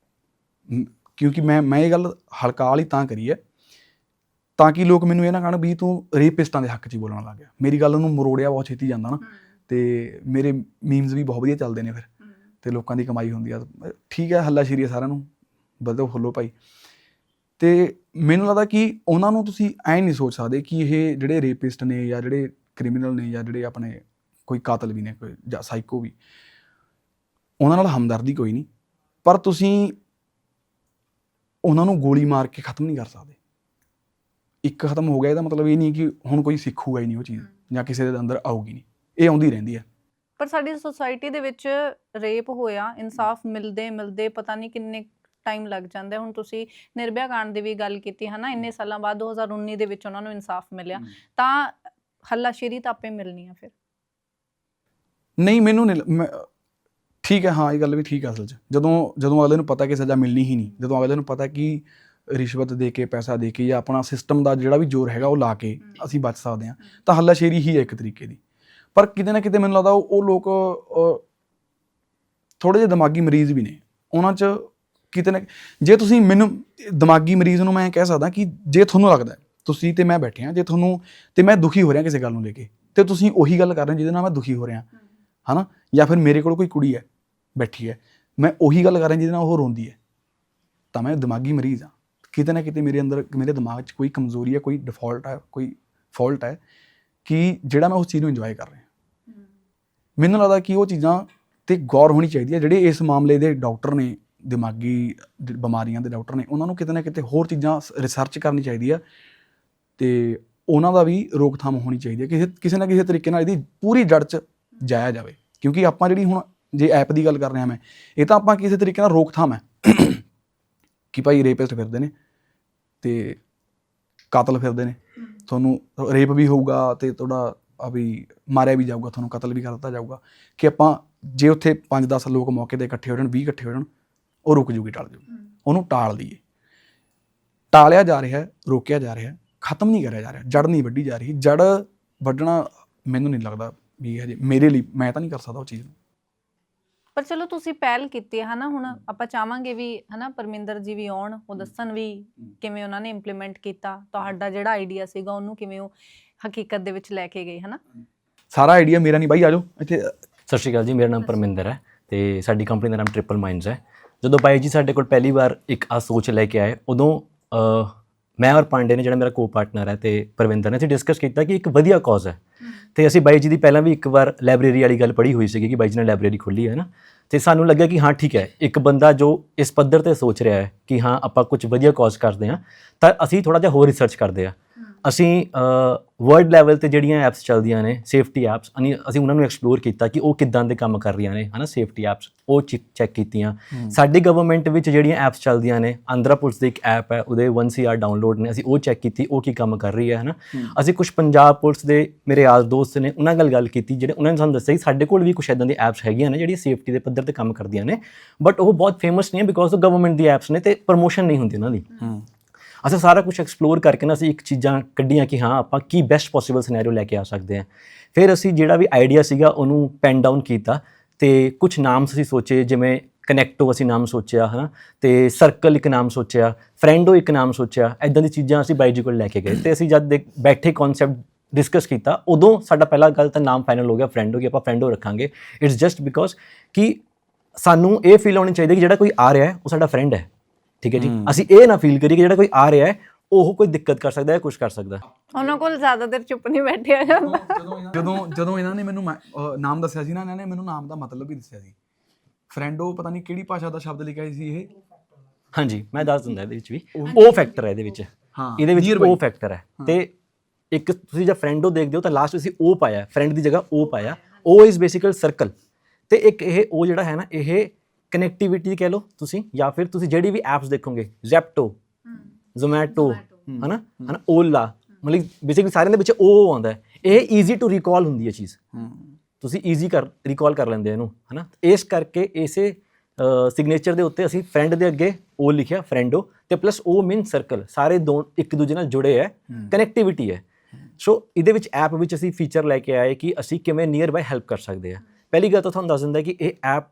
ਕਿਉਂਕਿ ਮੈਂ ਮੈਂ ਇਹ ਗੱਲ ਹਲਕਾ ਵਾਲੀ ਤਾਂ ਕਰੀ ਹੈ ਤਾਂ ਕਿ ਲੋਕ ਮੈਨੂੰ ਇਹ ਨਾ ਕਹਿਣ ਵੀ ਤੂੰ ਰੇਪਿਸਟਾਂ ਦੇ ਹੱਕ 'ਚ ਬੋਲਣ ਲੱਗ ਗਿਆ। ਮੇਰੀ ਗੱਲ ਨੂੰ ਮਰੋੜਿਆ ਬਹੁਤ ਛੇਤੀ ਜਾਂਦਾ ਨਾ। ਤੇ ਮੇਰੇ ਮੀਮਸ ਵੀ ਬਹੁਤ ਵਧੀਆ ਚੱਲਦੇ ਨੇ ਫਿਰ। ਤੇ ਲੋਕਾਂ ਦੀ ਕਮਾਈ ਹੁੰਦੀ ਆ। ਠੀਕ ਹੈ ਹੱਲਾ ਸ਼ੇਰੀ ਸਾਰਿਆਂ ਨੂੰ। ਬਦਲੋ ਫੁੱਲੋ ਭਾਈ। ਤੇ ਮੈਨੂੰ ਲੱਗਦਾ ਕਿ ਉਹਨਾਂ ਨੂੰ ਤੁਸੀਂ ਐਂ ਨਹੀਂ ਸੋਚ ਸਕਦੇ ਕਿ ਇਹ ਜਿਹੜੇ ਰੇਪਿਸਟ ਨੇ ਜਾਂ ਜਿਹੜੇ ਕ੍ਰਿਮੀਨਲ ਨੇ ਜਾਂ ਜਿਹੜੇ ਆਪਣੇ ਕੋਈ ਕਾਤਲ ਵੀ ਨੇ ਕੋਈ ਜਾਂ ਸਾਈਕੋ ਵੀ ਉਹਨਾਂ ਨਾਲ ਹਮਦਰਦੀ ਕੋਈ ਨਹੀਂ। ਪਰ ਤੁਸੀਂ ਉਹਨਾਂ ਨੂੰ ਗੋਲੀ ਮਾਰ ਕੇ ਖਤਮ ਨਹੀਂ ਕਰ ਸਕਦੇ। ਇੱਕ ਖਤਮ ਹੋ ਗਿਆ ਇਹਦਾ ਮਤਲਬ ਇਹ ਨਹੀਂ ਕਿ ਹੁਣ ਕੋਈ ਸਿੱਖੂਗਾ ਹੀ ਨਹੀਂ ਉਹ ਚੀਜ਼ ਜਾਂ ਕਿਸੇ ਦੇ ਅੰਦਰ ਆਊਗੀ ਨਹੀਂ। ਇਹ ਆਉਂਦੀ ਰਹਿੰਦੀ ਹੈ ਪਰ ਸਾਡੀ ਸੋਸਾਇਟੀ ਦੇ ਵਿੱਚ ਰੇਪ ਹੋਇਆ ਇਨਸਾਫ ਮਿਲਦੇ ਮਿਲਦੇ ਪਤਾ ਨਹੀਂ ਕਿੰਨੇ ਟਾਈਮ ਲੱਗ ਜਾਂਦਾ। ਹੁਣ ਤੁਸੀਂ ਨਿਰਭਇਆ ਕਾਂਡ ਦੀ ਵੀ ਗੱਲ ਕੀਤੀ ਹੈ। ਨਾ ਇੰਨੇ ਸਾਲਾਂ ਬਾਅਦ 2019 ਦੇ ਵਿੱਚ ਉਹਨਾਂ ਨੂੰ ਇਨਸਾਫ ਮਿਲਿਆ ਤਾਂ ਹੱਲਾਸ਼ੇਰੀ ਤਾਂ ਆਪੇ ਮਿਲਣੀ ਆ ਫਿਰ। ਨਹੀਂ ਮੈਨੂੰ ਨਹੀਂ ਠੀਕ ਹੈ ਹਾਂ ਇਹ ਗੱਲ ਵੀ ਠੀਕ ਹੈ ਅਸਲ 'ਚ। ਜਦੋਂ ਜਦੋਂ ਅਗਲੇ ਨੂੰ ਪਤਾ ਕਿ ਸਜ਼ਾ ਮਿਲਣੀ ਹੀ ਨਹੀਂ ਜਦੋਂ ਅਗਲੇ ਨੂੰ ਪਤਾ ਕਿ ਰਿਸ਼ਵਤ ਦੇ ਕੇ ਪੈਸਾ ਦੇ ਕੇ ਜਾਂ ਆਪਣਾ ਸਿਸਟਮ ਦਾ ਜਿਹੜਾ ਵੀ ਜ਼ੋਰ ਹੈਗਾ ਉਹ ਲਾ ਕੇ ਅਸੀਂ ਬਚ ਸਕਦੇ ਹਾਂ। ਤਾਂ ਹੱਲਾਸ਼ੇਰੀ ਹੀ ਹੈ ਇੱਕ ਤਰੀਕੇ ਦੀ। ਪਰ ਕਿਤੇ ਨਾ ਕਿਤੇ ਮੈਨੂੰ ਲੱਗਦਾ ਉਹ ਉਹ ਲੋਕ ਥੋੜੇ ਜਿਹੇ ਦਿਮਾਗੀ ਮਰੀਜ਼ ਵੀ ਨੇ। ਉਹਨਾਂ 'ਚ ਕਿਤੇ ਨਾ ਜੇ ਤੁਸੀਂ ਮੈਨੂੰ ਦਿਮਾਗੀ ਮਰੀਜ਼ ਨੂੰ ਮੈਂ ਕਹਿ ਸਕਦਾ ਕਿ ਜੇ ਤੁਹਾਨੂੰ ਲੱਗਦਾ ਤੁਸੀਂ ਤੇ ਮੈਂ ਬੈਠੇ ਹਾਂ ਜੇ ਤੁਹਾਨੂੰ ਤੇ ਮੈਂ ਦੁਖੀ ਹੋ ਰਿਹਾ ਕਿਸੇ ਗੱਲ ਨੂੰ ਲੈ ਕੇ ਤੇ ਤੁਸੀਂ ਉਹੀ ਗੱਲ ਕਰ ਰਹੇ ਜਿਹਦੇ ਨਾਲ ਮੈਂ ਦੁਖੀ ਹੋ ਰਿਹਾ। ਹਨਾ? ਜਾਂ ਫਿਰ ਮੇਰੇ ਕੋਲ ਕੋਈ ਕੁੜੀ ਹੈ ਬੈਠੀ ਹੈ ਮੈਂ ਉਹੀ ਗੱਲ ਕਰ ਰਿਹਾ ਜਿਹਦੇ ਨਾਲ ਉਹ ਰੋਂਦੀ ਹੈ। ਤਾਂ ਮੈਂ ਦਿਮਾਗੀ ਮਰੀਜ਼ ਹਾਂ। ਕਿਤੇ ਨਾ ਕਿਤੇ ਮੇਰੇ ਅੰਦਰ ਮੇਰੇ ਦਿਮਾਗ 'ਚ ਕੋਈ ਕਮਜ਼ੋਰੀ ਹੈ ਕੋਈ ਡਿਫਾਲਟ ਹੈ ਕੋਈ ਫਾਲਟ ਹੈ ਕਿ ਜਿਹੜਾ ਮੈਂ ਉਸ ਚੀਜ਼ ਨੂੰ ਇੰਜੋਏ ਕਰ ਰਿਹਾ। ਮੈਨੂੰ ਲੱਗਦਾ ਕਿ ਉਹ ਚੀਜ਼ਾਂ ਤੇ ਗੌਰ ਹੋਣੀ ਚਾਹੀਦੀ ਹੈ ਜਿਹੜੇ ਇਸ ਮਾਮਲੇ ਦੇ ਡਾਕਟਰ ਨੇ ਦਿਮਾਗੀ ਬਿਮਾਰੀਆਂ ਦੇ ਡਾਕਟਰ ਨੇ ਉਹਨਾਂ ਨੂੰ ਕਿਤੇ ਨਾ ਕਿਤੇ ਹੋਰ ਚੀਜ਼ਾਂ ਰਿਸਰਚ ਕਰਨੀ ਚਾਹੀਦੀ ਆ ਤੇ ਉਹਨਾਂ ਦਾ ਵੀ ਰੋਕਥਾਮ ਹੋਣੀ ਚਾਹੀਦੀ ਹੈ ਕਿਸੇ ਕਿਸੇ ਨਾ ਕਿਸੇ ਤਰੀਕੇ ਨਾਲ ਇਹਦੀ ਪੂਰੀ ਜੜ 'ਚ ਜਾਇਆ ਜਾਵੇ। ਕਿਉਂਕਿ ਆਪਾਂ ਜਿਹੜੀ ਹੁਣ ਜੇ ਐਪ ਦੀ ਗੱਲ ਕਰ ਰਹੇ ਹਾਂ ਮੈਂ ਇਹ ਤਾਂ ਆਪਾਂ ਕਿਸੇ ਤਰੀਕੇ ਨਾਲ ਰੋਕਥਾਮ ਹੈ। ਕਿ ਭਾਈ ਰੇਪਿਸਟ ਫਿਰਦੇ ਨੇ ਤੇ ਕਾਤਲ ਫਿਰਦੇ ਨੇ। ਤੁਹਾਨੂੰ ਰੇਪ ਵੀ ਹੋਊਗਾ ਤੇ ਤੁਹਾਡਾ ਆ ਵੀ ਮਾਰਿਆ ਵੀ ਜਾਊਗਾ ਤੁਹਾਨੂੰ ਕਤਲ ਵੀ ਕਰ ਦਿੱਤਾ ਜਾਊਗਾ ਕਿ ਆਪਾਂ ਜੇ ਉੱਥੇ 5-10 ਲੋਕ ਮੌਕੇ ਤੇ ਇਕੱਠੇ ਹੋ ਜਾਣ 20 ਇਕੱਠੇ ਹੋ ਜਾਣ ਉਹ ਰੁਕ ਜੂਗੀ ਟਲ ਜੂਗੀ ਉਹਨੂੰ ਟਾਲ ਦਈਏ। ਟਾਲਿਆ ਜਾ ਰਿਹਾ ਹੈ ਰੋਕਿਆ ਜਾ ਰਿਹਾ ਹੈ ਖਤਮ ਨਹੀਂ ਕਰਿਆ ਜਾ ਰਿਹਾ ਜੜ ਨਹੀਂ ਵੱਢੀ ਜਾ ਰਹੀ। ਜੜ ਵੱਢਣਾ ਮੈਨੂੰ ਨਹੀਂ ਲੱਗਦਾ ਵੀ ਹਜੇ ਮੇਰੇ ਲਈ ਮੈਂ ਤਾਂ ਨਹੀਂ ਕਰ ਸਕਦਾ ਉਹ ਚੀਜ਼ ਨੂੰ। ਪਰ ਚਲੋ ਤੁਸੀਂ ਪਹਿਲ ਕੀਤੀ ਹੈ ਹਨਾ ਹੁਣ ਆਪਾਂ ਚਾਹਾਂਗੇ ਵੀ ਹਨਾ ਪਰਮਿੰਦਰ ਜੀ ਵੀ ਆਉਣ ਉਹ ਦੱਸਣ ਵੀ ਕਿਵੇਂ ਉਹਨਾਂ ਨੇ ਇੰਪਲੀਮੈਂਟ ਕੀਤਾ ਤੁਹਾਡਾ ਜਿਹੜਾ ਆਈਡੀਆ ਸੀਗਾ ਉਹਨੂੰ ਕਿਵੇਂ ਉਹ ਹਕੀਕਤ ਦੇ ਵਿੱਚ ਲੈ ਕੇ ਗਏ ਹਨਾ? ਸਾਰਾ ਆਈਡੀਆ ਮੇਰਾ ਨਹੀਂ ਬਾਈ ਆਜੋ ਇੱਥੇ। ਸਤਿ ਸ਼੍ਰੀ ਅਕਾਲ ਜੀ ਮੇਰਾ ਨਾਮ ਪਰਮਿੰਦਰ ਹੈ ਤੇ ਸਾਡੀ ਕੰਪਨੀ ਦਾ ਨਾਮ ਟ੍ਰਿਪਲ ਮਾਈਂਡਸ ਹੈ। ਜਦੋਂ ਬਾਈ ਜੀ ਸਾਡੇ ਕੋਲ ਪਹਿਲੀ ਵਾਰ ਇੱਕ ਆ ਸੋਚ ਲੈ ਕੇ ਆਏ ਉਦੋਂ ਮੈਂ ਔਰ ਪਾਂਡੇ ਨੇ ਜਿਹੜਾ ਮੇਰਾ ਕੋ-ਪਾਰਟਨਰ ਹੈ ਤੇ ਪਰਵਿੰਦਰ ਨੇ ਅਸੀਂ ਡਿਸਕਸ ਕੀਤਾ ਕਿ ਇੱਕ ਵਧੀਆ ਕਾਜ਼ ਹੈ। ਤੇ ਅਸੀਂ ਬਾਈ ਜੀ ਦੀ ਪਹਿਲਾਂ ਵੀ ਇੱਕ ਵਾਰ ਲਾਇਬ੍ਰੇਰੀ ਵਾਲੀ ਗੱਲ ਪੜ੍ਹੀ ਹੋਈ ਸੀਗੀ ਕਿ ਬਾਈ ਜੀ ਨੇ ਲਾਇਬ੍ਰੇਰੀ ਖੋਲੀ ਹੈ ਨਾ ਤੇ ਸਾਨੂੰ ਲੱਗਿਆ ਕਿ ਹਾਂ ਠੀਕ ਹੈ ਇੱਕ ਬੰਦਾ ਜੋ ਇਸ ਪੱਧਰ ਤੇ ਸੋਚ ਰਿਹਾ ਹੈ ਕਿ ਹਾਂ ਆਪਾਂ ਕੁਝ ਵਧੀਆ ਕਾਜ਼ ਕਰਦੇ ਹਾਂ ਤਾਂ ਅਸੀਂ ਥੋੜਾ ਜਿਹਾ ਹੋਰ ਰਿਸਰਚ ਕਰਦੇ ਹਾਂ। ਅਸੀਂ ਵਰਲਡ ਲੈਵਲ ਤੇ ਜਿਹੜੀਆਂ ਐਪਸ ਚੱਲਦੀਆਂ ਨੇ ਸੇਫਟੀ ਐਪਸ ਅਨੀ ਅਸੀਂ ਉਹਨਾਂ ਨੂੰ ਐਕਸਪਲੋਰ ਕੀਤਾ ਕਿ ਉਹ ਕਿੱਦਾਂ ਦੇ ਕੰਮ ਕਰ ਰਹੀਆਂ ਨੇ ਹਨਾ ਸੇਫਟੀ ਐਪਸ ਉਹ ਚੈੱਕ ਕੀਤੀਆਂ। ਸਾਡੀ ਗਵਰਨਮੈਂਟ ਵਿੱਚ ਜਿਹੜੀਆਂ ਐਪਸ ਚੱਲਦੀਆਂ ਨੇ ਆਂਧਰਾ ਪੁਲਿਸ ਦੀ ਇੱਕ ਐਪ ਹੈ ਉਹਦੇ 1CR ਡਾਊਨਲੋਡ ਨੇ ਅਸੀਂ ਉਹ ਚੈੱਕ ਕੀਤੀ ਉਹ ਕੀ ਕੰਮ ਕਰ ਰਹੀ ਹੈ ਹਨਾ। ਅਸੀਂ ਕੁਝ ਪੰਜਾਬ ਪੁਲਿਸ ਦੇ ਮੇਰੇ ਯਾਰ ਦੋਸਤ ਨੇ ਉਹਨਾਂ ਨਾਲ ਗੱਲ ਕੀਤੀ ਜਿਹੜੇ ਉਹਨਾਂ ਨੇ ਸਾਨੂੰ ਦੱਸਿਆ ਕਿ ਸਾਡੇ ਕੋਲ ਵੀ ਕੁਝ ਇਦਾਂ ਦੀ ਐਪਸ ਹੈਗੀਆਂ ਨੇ ਜਿਹੜੀਆਂ ਸੇਫਟੀ ਦੇ ਪੱਧਰ ਤੇ ਕੰਮ ਕਰਦੀਆਂ ਨੇ ਬਟ ਉਹ ਬਹੁਤ ਫੇਮਸ ਨਹੀਂ ਹੈ ਬਿਕੋਜ਼ ਉਹ ਗਵਰਨਮੈਂਟ ਦੀ ਐਪਸ ਨੇ ਤੇ ਪ੍ਰੋਮੋਸ਼ਨ ਨਹੀਂ ਹੁੰਦੀ ਉਹਨਾਂ ਦੀ। ਅਸੀਂ ਸਾਰਾ ਕੁਝ ਐਕਸਪਲੋਰ ਕਰਕੇ ਨਾ ਅਸੀਂ ਇੱਕ ਚੀਜ਼ਾਂ ਕੱਢੀਆਂ ਕਿ ਹਾਂ, ਆਪਾਂ ਕੀ ਬੈਸਟ ਪੋਸੀਬਲ ਸਿਨੈਰੀਓ ਲੈ ਕੇ ਆ ਸਕਦੇ ਹਾਂ। ਫਿਰ ਅਸੀਂ ਜਿਹੜਾ ਵੀ ਆਈਡੀਆ ਸੀਗਾ, ਉਹਨੂੰ ਪੈਨ ਡਾਊਨ ਕੀਤਾ ਤੇ ਕੁਝ ਨਾਮ ਅਸੀਂ ਸੋਚੇ, ਜਿਵੇਂ ਕਨੈਕਟੋ ਅਸੀਂ ਨਾਮ ਸੋਚਿਆ, ਹਨਾ? ਤੇ ਸਰਕਲ ਇੱਕ ਨਾਮ ਸੋਚਿਆ ਫਰੈਂਡੋ ਇੱਕ ਨਾਮ ਸੋਚਿਆ ਐਦਾਂ ਦੀ ਚੀਜ਼ਾਂ ਅਸੀਂ ਬਾਈ ਜੀ ਕੋਲ ਲੈ ਕੇ ਗਏ ਤੇ ਅਸੀਂ ਜਦ ਦੇਖ- ਬੈਠੇ ਕਨਸੈਪਟ ਡਿਸਕਸ ਕੀਤਾ, ਉਦੋਂ ਸਾਡਾ ਪਹਿਲਾ ਗੱਲ ਤਾਂ ਨਾਮ ਫਾਈਨਲ ਹੋ ਗਿਆ ਫਰੈਂਡੋ ਕਿ ਆਪਾਂ ਫਰੈਂਡੋ ਰੱਖਾਂਗੇ। ਇਟਸ ਜਸਟ ਬਿਕੋਜ਼ ਕਿ ਸਾਨੂੰ ਇਹ ਫੀਲ ਹੋਣੀ ਚਾਹੀਦੀ ਕਿ ਜਿਹੜਾ ਕੋਈ ਆ ਰਿਹਾ ਹੈ, ਉਹ ਸਾਡਾ ਫਰੈਂਡ ਹੈ। ਠੀਕ ਹੈ ਜੀ? ਅਸੀਂ ਇਹ ਨਾ ਫੀਲ ਕਰੀਏ ਕਿ ਜਿਹੜਾ ਕੋਈ ਆ ਰਿਹਾ ਹੈ ਉਹ ਕੋਈ ਦਿੱਕਤ ਕਰ ਸਕਦਾ ਹੈ ਕੁਝ ਕਰ ਸਕਦਾ। ਉਹਨਾਂ ਕੋਲ ਜ਼ਿਆਦਾ ਦੇਰ ਚੁੱਪ ਨਹੀਂ ਬੈਠਿਆ ਜਾਂਦਾ ਜਦੋਂ ਜਦੋਂ ਇਹਨਾਂ ਨੇ ਮੈਨੂੰ ਨਾਮ ਦੱਸਿਆ ਸੀ ਨਾ ਇਹਨਾਂ ਨੇ ਮੈਨੂੰ ਨਾਮ ਦਾ ਮਤਲਬ ਵੀ ਦੱਸਿਆ ਸੀ। ਫਰੈਂਡੋ ਪਤਾ ਨਹੀਂ ਕਿਹੜੀ ਭਾਸ਼ਾ ਦਾ ਸ਼ਬਦ ਲਿਖਿਆ ਸੀ ਇਹ। ਹਾਂਜੀ ਮੈਂ ਦੱਸ ਦਿੰਦਾ ਇਹਦੇ ਵਿੱਚ ਵੀ। ਉਹ ਫੈਕਟਰ ਹੈ ਇਹਦੇ ਵਿੱਚ। ਹਾਂ, ਇਹਦੇ ਵਿੱਚ। ਉਹ ਫੈਕਟਰ ਹੈ। ਤੇ ਇੱਕ ਤੁਸੀਂ ਜਦ ਫਰੈਂਡੋ ਦੇਖਦੇ ਹੋ ਤਾਂ ਲਾਸਟ ਤੁਸੀਂ ਉਹ ਪਾਇਆ। ਫਰੈਂਡ ਦੀ ਜਗ੍ਹਾ ਉਹ ਪਾਇਆ। ਉਹ ਇਜ਼ ਬੇਸਿਕਲ ਸਰਕਲ ਤੇ ਇੱਕ ਇਹ ਉਹ ਜਿਹੜਾ ਹੈ ਨਾ ਇਹ ਕਨੈਕਟੀਵਿਟੀ ਕਹਿ ਲਓ ਤੁਸੀਂ ਜਾਂ ਫਿਰ ਤੁਸੀਂ ਜਿਹੜੀ ਵੀ ਐਪਸ ਦੇਖੋਗੇ ਜ਼ੈਪਟੋ ਜ਼ੋਮੈਟੋ ਹਨਾ? ਹਨਾ? ਓਲਾ ਮਤਲਬ ਬੇਸਿਕਲੀ ਸਾਰਿਆਂ ਦੇ ਵਿੱਚ ਉਹ ਆਉਂਦਾ ਹੈ। ਇਹ ਈਜ਼ੀ ਟੂ ਰੀਕਾਲ ਹੁੰਦੀ ਹੈ ਚੀਜ਼। ਤੁਸੀਂ ਈਜ਼ੀ ਕਰ ਰੀਕਾਲ ਕਰ ਲੈਂਦੇ ਹੋ ਇਹਨੂੰ ਹਨਾ? ਇਸ ਕਰਕੇ ਇਸੇ ਸਿਗਨੇਚਰ ਦੇ ਉੱਤੇ ਅਸੀਂ ਫਰੈਂਡ ਦੇ ਅੱਗੇ ਉਹ ਲਿਖਿਆ ਫਰੈਂਡੋ ਤੇ ਪਲੱਸ ਉਹ ਮੀਨ ਸਰਕਲ ਸਾਰੇ ਦੋ ਇੱਕ ਦੂਜੇ ਨਾਲ ਜੁੜੇ ਹੈ ਕਨੈਕਟੀਵਿਟੀ ਹੈ। ਸੋ ਇਹਦੇ ਵਿੱਚ ਐਪ ਵਿੱਚ ਅਸੀਂ ਫੀਚਰ ਲੈ ਕੇ ਆਏ ਕਿ ਅਸੀਂ ਕਿਵੇਂ ਨੀਅਰ ਬਾਈ ਹੈਲਪ ਕਰ ਸਕਦੇ ਆ। ਪਹਿਲੀ ਗੱਲ ਤਾਂ ਤੁਹਾਨੂੰ ਦੱਸ ਦਿੰਦਾ ਕਿ ਇਹ ਐਪ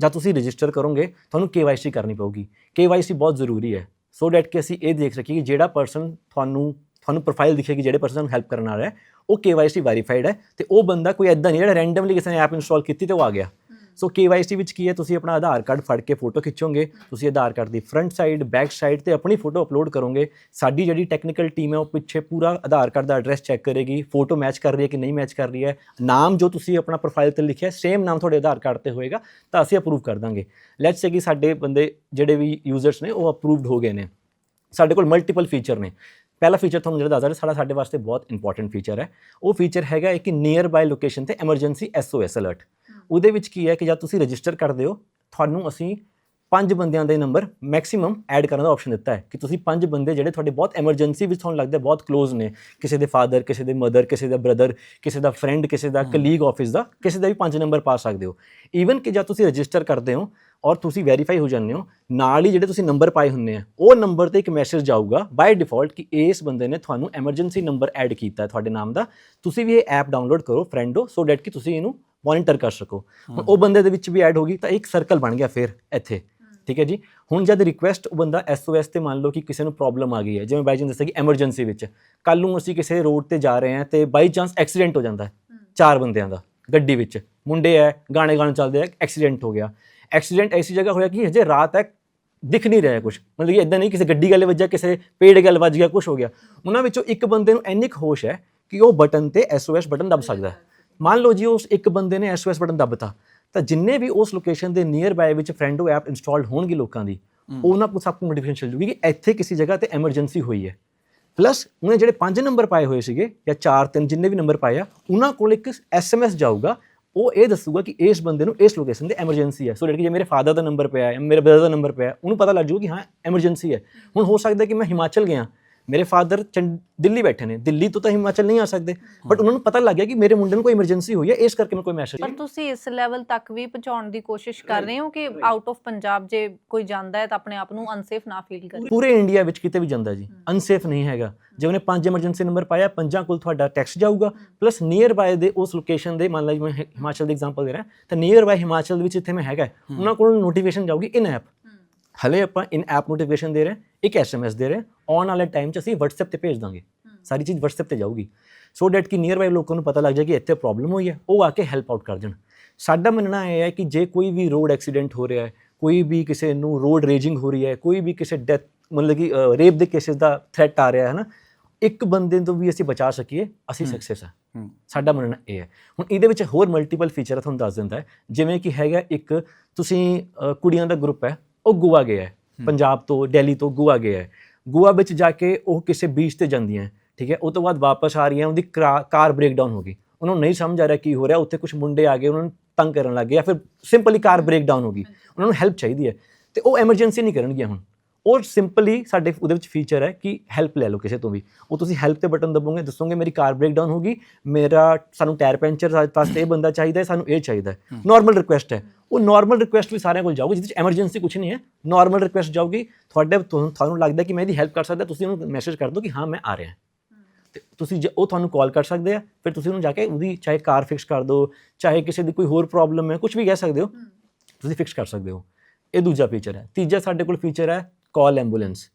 ਜਾਂ ਤੁਸੀਂ ਰਜਿਸਟਰ ਕਰੋਗੇ ਤੁਹਾਨੂੰ KYC ਕਰਨੀ ਪਊਗੀ। KYC ਬਹੁਤ ਜ਼ਰੂਰੀ ਹੈ। ਸੋ ਡੈਟ ਕਿ ਅਸੀਂ ਇਹ ਦੇਖ ਸਕੀਏ ਕਿ ਜਿਹੜਾ ਪਰਸਨ ਤੁਹਾਨੂੰ ਤੁਹਾਨੂੰ ਪ੍ਰੋਫਾਈਲ ਦਿਖੇਗੀ ਜਿਹੜੇ ਪਰਸਨ ਨੂੰ ਹੈਲਪ ਕਰਨ ਆ ਰਿਹਾ ਹੈ, ਉਹ KYC ਵੈਰੀਫਾਈਡ ਹੈ ਤੇ ਉਹ ਬੰਦਾ ਕੋਈ ਐਦਾਂ ਨਹੀਂ ਜਿਹੜਾ ਰੈਂਡਮਲੀ ਕਿਸੇ ਨੇ ਐਪ ਇੰਸਟਾਲ ਕੀਤੀ ਤੇ ਉਹ ਆ ਗਿਆ। ਸੋ KYC ਵਿੱਚ ਕੀ ਹੈ? ਤੁਸੀਂ ਆਪਣਾ ਆਧਾਰ ਕਾਰਡ ਫੜ ਕੇ ਫੋਟੋ ਖਿੱਚੋਗੇ। ਤੁਸੀਂ ਆਧਾਰ ਕਾਰਡ ਦੀ ਫਰੰਟ ਸਾਈਡ ਬੈਕ ਸਾਈਡ ਤੇ ਆਪਣੀ ਫੋਟੋ ਅਪਲੋਡ ਕਰੋਗੇ। ਸਾਡੀ ਜਿਹੜੀ ਟੈਕਨੀਕਲ ਟੀਮ ਹੈ, ਉਹ ਪਿੱਛੇ ਪੂਰਾ ਆਧਾਰ ਕਾਰਡ ਦਾ ਐਡਰੈਸ ਚੈੱਕ ਕਰੇਗੀ। ਫੋਟੋ ਮੈਚ ਕਰ ਰਹੀ ਹੈ ਕਿ ਨਹੀਂ ਮੈਚ ਕਰ ਰਹੀ ਹੈ। ਨਾਮ ਜੋ ਤੁਸੀਂ ਆਪਣਾ ਪ੍ਰੋਫਾਈਲ ਤੇ ਲਿਖਿਆ ਸੇਮ ਨਾਮ ਤੁਹਾਡੇ ਆਧਾਰ ਕਾਰਡ ਤੇ ਹੋਏਗਾ, ਤਾਂ ਅਸੀਂ ਅਪਰੂਵ ਕਰ ਦਾਂਗੇ। ਲੈਟਸ ਸੇ ਕਿ ਸਾਡੇ ਬੰਦੇ ਜਿਹੜੇ ਵੀ ਯੂਜ਼ਰਸ ਨੇ, ਉਹ ਅਪਰੂਵਡ ਹੋ ਗਏ ਨੇ। ਸਾਡੇ ਕੋਲ ਮਲਟੀਪਲ ਫੀਚਰ ਨੇ। ਪਹਿਲਾ ਫੀਚਰ ਤੁਹਾਨੂੰ ਜਿਹੜਾ ਦੱਸਦਾ ਸਾਡਾ ਸਾਡੇ ਵਾਸਤੇ ਬਹੁਤ ਇੰਪੋਰਟੈਂਟ ਫੀਚਰ ਹੈ। ਉਹ ਫੀਚਰ ਹੈਗਾ ਇੱਕ ਨੀਅਰ ਬਾਈ ਲੋਕੇਸ਼ਨ ਤੇ ਐਮਰਜੈਂਸੀ ਐਸਓਐਸ ਅਲਰਟ ਉਹਦੇ ਵਿੱਚ ਕੀ ਹੈ ਕਿ ਜਦ ਤੁਸੀਂ ਰਜਿਸਟਰ ਕਰਦੇ ਹੋ ਤੁਹਾਨੂੰ ਅਸੀਂ ਪੰਜ ਬੰਦਿਆਂ ਦੇ ਨੰਬਰ ਮੈਕਸਿਮਮ ਐਡ ਕਰਨ ਦਾ ਆਪਸ਼ਨ ਦਿੱਤਾ ਹੈ ਕਿ ਤੁਸੀਂ ਪੰਜ ਬੰਦੇ ਜਿਹੜੇ ਤੁਹਾਡੇ ਬਹੁਤ ਐਮਰਜੈਂਸੀ ਵਿੱਚ ਤੁਹਾਨੂੰ ਲੱਗਦਾ ਬਹੁਤ ক্লোਜ਼ ਨੇ ਕਿਸੇ ਦੇ ਫਾਦਰ ਕਿਸੇ ਦੇ ਮਦਰ ਕਿਸੇ ਦਾ ਬ੍ਰਦਰ ਕਿਸੇ ਦਾ ਫਰੈਂਡ ਕਿਸੇ ਦਾ ਕਲੀਗ ਆਫਿਸ ਦਾ ਕਿਸੇ ਦਾ ਵੀ ਪੰਜ ਨੰਬਰ ਪਾ ਸਕਦੇ ਹੋ। ਈਵਨ ਕਿ ਜਦ ਤੁਸੀਂ ਰਜਿਸਟਰ ਕਰਦੇ ਹੋ ਔਰ ਤੁਸੀਂ ਵੈਰੀਫਾਈ ਹੋ ਜਾਂਦੇ ਹੋ ਨਾਲ ਹੀ ਜਿਹੜੇ ਤੁਸੀਂ ਨੰਬਰ ਪਾਏ ਹੁੰਦੇ ਆ ਉਹ ਨੰਬਰ ਤੇ ਇੱਕ ਮੈਸੇਜ ਜਾਊਗਾ ਬਾਈ ਡਿਫਾਲਟ ਕਿ ਇਸ ਬੰਦੇ ਨੇ ਤੁਹਾਨੂੰ ਐਮਰਜੈਂਸੀ ਨੰਬਰ ਐਡ ਕੀਤਾ ਹੈ ਤੁਹਾਡੇ ਨਾਮ ਦਾ। ਤੁਸੀਂ ਵੀ ਇਹ ਐਪ ਡਾਊਨਲੋਡ ਕਰੋ ਫਰੈਂਡੋ ਸੋ ਡੈਟ ਕਿ ਤੁਸੀਂ ਇਹਨੂੰ ਮੋਨੀਟਰ ਕਰ ਸਕੋ। ਹੁਣ ਉਹ ਬੰਦੇ ਦੇ ਵਿੱਚ ਵੀ ਐਡ ਹੋਗੀ ਤਾਂ ਇੱਕ ਸਰਕਲ ਬਣ ਗਿਆ ਫਿਰ ਇੱਥੇ। ਠੀਕ ਹੈ ਜੀ? ਹੁਣ ਜਦ ਰਿਕੁਐਸਟ ਉਹ ਬੰਦਾ ਐਸਓਐਸ ਤੇ ਮੰਨ ਲਓ ਕਿ ਕਿਸੇ ਨੂੰ ਪ੍ਰੋਬਲਮ ਆ ਗਈ ਹੈ ਜਿਵੇਂ ਬਾਈ ਜੀ ਨੇ ਦੱਸਿਆ ਕਿ ਐਮਰਜੈਂਸੀ ਵਿੱਚ। ਕੱਲ ਨੂੰ ਅਸੀਂ ਕਿਸੇ ਰੋਡ ਤੇ ਜਾ ਰਹੇ ਹਾਂ ਤੇ ਬਾਈ ਚਾਂਸ ਐਕਸੀਡੈਂਟ ਹੋ ਜਾਂਦਾ ਹੈ ਚਾਰ ਬੰਦਿਆਂ ਦਾ ਗੱਡੀ ਵਿੱਚ। ਮੁੰਡੇ ਐ ਗਾਣੇ ਗਾਣੇ ਚੱਲਦੇ ਆ ਐਕਸੀਡੈਂਟ ਹੋ ਗਿਆ। ਐਕਸੀਡੈਂਟ ਐਸੀ ਜਗ੍ਹਾ ਹੋਇਆ ਕਿ ਹਜੇ ਰਾਤ ਹੈ ਦਿਖ ਨਹੀਂ ਰਿਹਾ ਕੁਝ ਮਤਲਬ ਕਿ ਇਦਾਂ ਨਹੀਂ ਕਿਸੇ ਗੱਡੀ ਗੱਲ ਵੱਜਿਆ ਕਿਸੇ ਪੇੜ ਗੱਲ ਵੱਜ ਗਿਆ ਕੁਝ ਹੋ ਗਿਆ। ਉਹਨਾਂ ਵਿੱਚੋਂ ਇੱਕ ਬੰਦੇ ਨੂੰ ਇੰਨੀ ਕੁ ਹੋਸ਼ ਹੈ ਕਿ ਉਹ ਬਟਨ ਤੇ ਐਸਓਐਸ ਬਟਨ ਦਬ ਸਕਦਾ ਹੈ। ਮੰਨ ਲਓ ਜੀ ਉਸ ਇੱਕ ਬੰਦੇ ਨੇ ਐਸਓਐਸ ਬਟਨ ਦਬਤਾ ਤਾਂ ਜਿੰਨੇ ਵੀ ਉਸ ਲੋਕੇਸ਼ਨ ਦੇ ਨੀਅਰ ਬਾਏ ਵਿੱਚ ਫਰੈਂਡੋ ਐਪ ਇੰਸਟਾਲਡ ਹੋਣਗੇ ਲੋਕਾਂ ਦੀ ਉਹਨਾਂ ਕੋਲ ਸਭ ਨੂੰ ਨੋਟੀਫਿਕੇਸ਼ਨ ਚੱਲ ਜੂਗੀ ਕਿ ਇੱਥੇ ਕਿਸੇ ਜਗ੍ਹਾ ਤੇ ਐਮਰਜੈਂਸੀ ਹੋਈ ਹੈ। ਪਲੱਸ ਉਹਨੇ ਜਿਹੜੇ ਪੰਜ ਨੰਬਰ ਪਾਏ ਹੋਏ ਸੀਗੇ ਜਾਂ ਚਾਰ ਤਿੰਨ ਜਿੰਨੇ ਵੀ ਨੰਬਰ ਪਾਏ ਆ ਉਹਨਾਂ ਕੋਲ ਇੱਕ ਐਸਐਮਐਸ ਜਾਊਗਾ ਉਹ ਇਹ ਦੱਸੂਗਾ ਕਿ ਇਸ ਬੰਦੇ ਨੂੰ ਇਸ ਲੋਕੇਸ਼ਨ ਤੇ ਐਮਰਜੈਂਸੀ ਹੈ। ਸੋ ਕਿ ਜੇ ਮੇਰੇ ਫਾਦਰ ਦਾ ਨੰਬਰ ਪਿਆ ਹੈ ਮੇਰੇ ਬ੍ਰਦਰ ਦਾ ਨੰਬਰ ਪਿਆ ਹੈ ਉਹਨੂੰ ਪਤਾ ਲੱਗ ਜਾਊਗਾ ਕਿ ਹਾਂ ਐਮਰਜੈਂਸੀ ਹੈ। ਹੁਣ ਹੋ ਸਕਦਾ ਕਿ ਮੈਂ ਹਿਮਾਚਲ ਗਿਆ ਮੇਰੇ ਫਾਦਰ ਦਿੱਲੀ ਬੈਠੇ ਨੇ ਦਿੱਲੀ ਤੋਂ ਤਾਂ ਹਿਮਾਚਲ ਨਹੀਂ ਆ ਸਕਦੇ। ਬਟ ਉਹਨਾਂ ਨੂੰ ਪਤਾ ਲੱਗ ਗਿਆ ਕਿ ਮੇਰੇ ਮੁੰਡੇ ਨੂੰ ਕੋਈ ਐਮਰਜੈਂਸੀ ਹੋਈ ਹੈ ਇਸ ਕਰਕੇ ਮੈਂ ਕੋਈ ਮੈਸੇਜ ਪਰ ਤੁਸੀਂ ਇਸ ਲੈਵਲ ਤੱਕ ਵੀ ਪਹੁੰਚਾਉਣ ਦੀ ਕੋਸ਼ਿਸ਼ ਕਰ ਰਹੇ ਹੋ ਕਿ ਆਊਟ ਆਫ ਪੰਜਾਬ ਜੇ ਕੋਈ ਜਾਂਦਾ ਹੈ ਤਾਂ ਆਪਣੇ ਆਪ ਨੂੰ ਅਨਸੇਫ ਨਾ ਫੀਲ ਕਰੇ? ਪੂਰੇ ਇੰਡੀਆ ਵਿੱਚ ਕਿਤੇ ਵੀ ਜਾਂਦਾ ਜੀ ਅਨਸੇਫ ਨਹੀਂ ਹੈਗਾ। ਜੇ ਉਹਨੇ ਪੰਜ ਐਮਰਜੈਂਸੀ ਨੰਬਰ ਪਾਇਆ ਪੰਜਾਂ ਕੋਲ ਤੁਹਾਡਾ ਟੈਕਸਟ ਜਾਊਗਾ ਪਲੱਸ ਨੀਅਰ ਬਾਏ ਦੇ ਉਸ ਲੋਕੇਸ਼ਨ ਦੇ ਮੰਨ ਲਾ ਜੀ ਮੈਂ ਹਿਮਾਚਲ ਦੀ ਐਗਜ਼ਾਮਪਲ ਦੇ ਰਿਹਾ ਤਾਂ ਨੀਅਰ ਬਾਏ ਹਿਮਾਚਲ ਵਿੱਚ ਇੱਥੇ ਮੈਂ ਹੈਗਾ ਉਹਨਾਂ ਕੋਲ ਨੋਟੀਫਿਕੇਸ਼ਨ ਜਾਊਗੀ ਇਨ ਐਪ ਹਲੇ ਆਪਾਂ ਇਨ ਐਪ ਨੋਟੀਫਿਕੇਸ਼ਨ ਦੇ ਰਹੇ ਇੱਕ ਐਸਐਮਐਸ ਦੇ ਰਹੇ। ਆਉਣ ਵਾਲੇ ਟਾਈਮ 'ਚ ਅਸੀਂ WhatsApp ਤੇ ਭੇਜ ਦਾਂਗੇ। ਸਾਰੀ ਚੀਜ਼ WhatsApp ਤੇ ਜਾਊਗੀ। ਸੋ ਡੈਟ ਕਿ ਨੀਅਰ ਬਾਈ ਲੋਕਾਂ ਨੂੰ ਪਤਾ ਲੱਗ ਜਾਏ ਕਿ ਇੱਥੇ ਪ੍ਰੋਬਲਮ ਹੋਈ ਹੈ ਉਹ ਆ ਕੇ ਹੈਲਪ ਆਊਟ ਕਰ ਦੇਣ ਸਾਡਾ ਮੰਨਣਾ ਇਹ ਹੈ ਕਿ ਜੇ ਕੋਈ ਵੀ ਰੋਡ ਐਕਸੀਡੈਂਟ ਹੋ ਰਿਹਾ ਹੈ ਕੋਈ ਵੀ ਕਿਸੇ ਨੂੰ ਰੋਡ ਰੇਜਿੰਗ ਹੋ ਰਹੀ ਹੈ ਕੋਈ ਵੀ ਕਿਸੇ ਡੈਥ ਮਤਲਬ ਕਿ ਰੇਪ ਦੇ ਕੇਸਿਸ ਦਾ ਥ੍ਰੈਟ ਆ ਰਿਹਾ ਹੈ ਨਾ ਇੱਕ ਬੰਦੇ ਤੋਂ ਵੀ ਅਸੀਂ ਬਚਾ ਸਕੀਏ ਅਸੀਂ ਸਕਸੈਸ ਆ ਹੂੰ। ਸਾਡਾ ਮੰਨਣਾ ਇਹ ਹੈ। ਹੁਣ ਇਹਦੇ ਵਿੱਚ ਹੋਰ ਮਲਟੀਪਲ ਫੀਚਰ ਤੁਹਾਨੂੰ ਦੱਸ ਦਿੰਦਾ ਹੈ। ਜਿਵੇਂ ਕਿ ਹੈਗਾ ਇੱਕ ਤੁਸੀਂ ਕੁੜੀਆਂ ਦਾ ਗਰੁੱਪ ਹੈ ਉਹ ਗੋਆ ਗਿਆ ਹੈ। ਪੰਜਾਬ ਤੋਂ ਦਿੱਲੀ ਤੋਂ ਗੋਆ ਗਿਆ ਹੈ। ਗੋਆ ਵਿੱਚ ਜਾ ਕੇ ਉਹ ਕਿਸੇ ਬੀਚ ਤੇ ਜਾਂਦੀਆਂ ਠੀਕ ਹੈ? ਉਹ ਤੋਂ ਬਾਅਦ ਵਾਪਸ ਆ ਰਹੀਆਂ ਉਹਦੀ ਕਾਰ ਬ੍ਰੇਕਡਾਊਨ ਹੋ ਗਈ। ਉਹਨਾਂ ਨੂੰ ਨਹੀਂ ਸਮਝ ਆ ਰਿਹਾ ਕੀ ਹੋ ਰਿਹਾ ਉੱਥੇ ਕੁਝ ਮੁੰਡੇ ਆ ਗਏ ਉਹਨਾਂ ਨੂੰ ਤੰਗ ਕਰਨ ਲੱਗ ਗਏ ਜਾਂ ਫਿਰ ਸਿੰਪਲੀ ਕਾਰ ਬ੍ਰੇਕਡਾਊਨ ਹੋ ਗਈ। ਉਹਨਾਂ ਨੂੰ ਹੈਲਪ ਚਾਹੀਦੀ ਹੈ। ਤੇ ਉਹ ਐਮਰਜੈਂਸੀ ਨਹੀਂ ਕਰਨਗੀਆਂ ਹੁਣ। ਔਰ ਸਿੰਪਲੀ ਸਾਡੇ ਉਹਦੇ ਵਿੱਚ ਫੀਚਰ ਹੈ ਕਿ ਹੈਲਪ ਲੈ ਲਓ ਕਿਸੇ ਤੋਂ ਵੀ। ਉਹ ਤੁਸੀਂ ਹੈਲਪ ਤੇ ਬਟਨ ਦਬੋਗੇ ਦੱਸੋਗੇ ਮੇਰੀ ਕਾਰ ਬ੍ਰੇਕਡਾਊਨ ਹੋ ਗਈ ਮੇਰਾ ਸਾਨੂੰ ਟਾਇਰ ਪੈਂਚਰ ਵਾਸਤੇ ਇਹ ਬੰਦਾ ਚਾਹੀਦਾ ਹੈ ਸਾਨੂੰ ਇਹ ਚਾਹੀਦਾ ਹੈ। ਨਾਰਮਲ ਰਿਕੁਐਸਟ ਹੈ। ਉਹ ਨਾਰਮਲ ਰਿਕੁਐਸਟ ਵੀ ਸਾਰਿਆਂ ਕੋਲ ਜਾਊਗੀ ਜਿਹਦੇ ਵਿੱਚ ਐਮਰਜੈਂਸੀ ਕੁਝ ਨਹੀਂ ਹੈ। ਨਾਰਮਲ ਰਿਕੁਐਸਟ ਜਾਊਗੀ। ਤੁਹਾਡੇ ਤੁਹਾਨੂੰ ਤੁਹਾਨੂੰ ਲੱਗਦਾ ਕਿ ਮੈਂ ਇਹਦੀ ਹੈਲਪ ਕਰ ਸਕਦਾ ਤੁਸੀਂ ਉਹਨੂੰ ਮੈਸੇਜ ਕਰ ਦਿਓ ਕਿ ਹਾਂ ਮੈਂ ਆ ਰਿਹਾ ਤੇ ਤੁਸੀਂ ਜੇ ਉਹ ਤੁਹਾਨੂੰ ਕਾਲ ਕਰ ਸਕਦੇ ਆ ਫਿਰ ਤੁਸੀਂ ਉਹਨੂੰ ਜਾ ਕੇ ਉਹਦੀ ਚਾਹੇ ਕਾਰ ਫਿਕਸ ਕਰ ਦਿਓ ਚਾਹੇ ਕਿਸੇ ਦੀ ਕੋਈ ਹੋਰ ਪ੍ਰੋਬਲਮ ਹੈ ਕੁਝ ਵੀ ਕਹਿ ਸਕਦੇ ਹੋ ਤੁਸੀਂ ਫਿਕਸ ਕਰ ਸਕਦੇ ਹੋ। ਇਹ ਦੂਜਾ ਫੀਚਰ ਹੈ। ਤੀਜਾ ਸਾਡੇ ਕੋਲ ਫੀਚਰ ਹੈ ਕਾਲ ਐਂਬੂਲੈਂਸ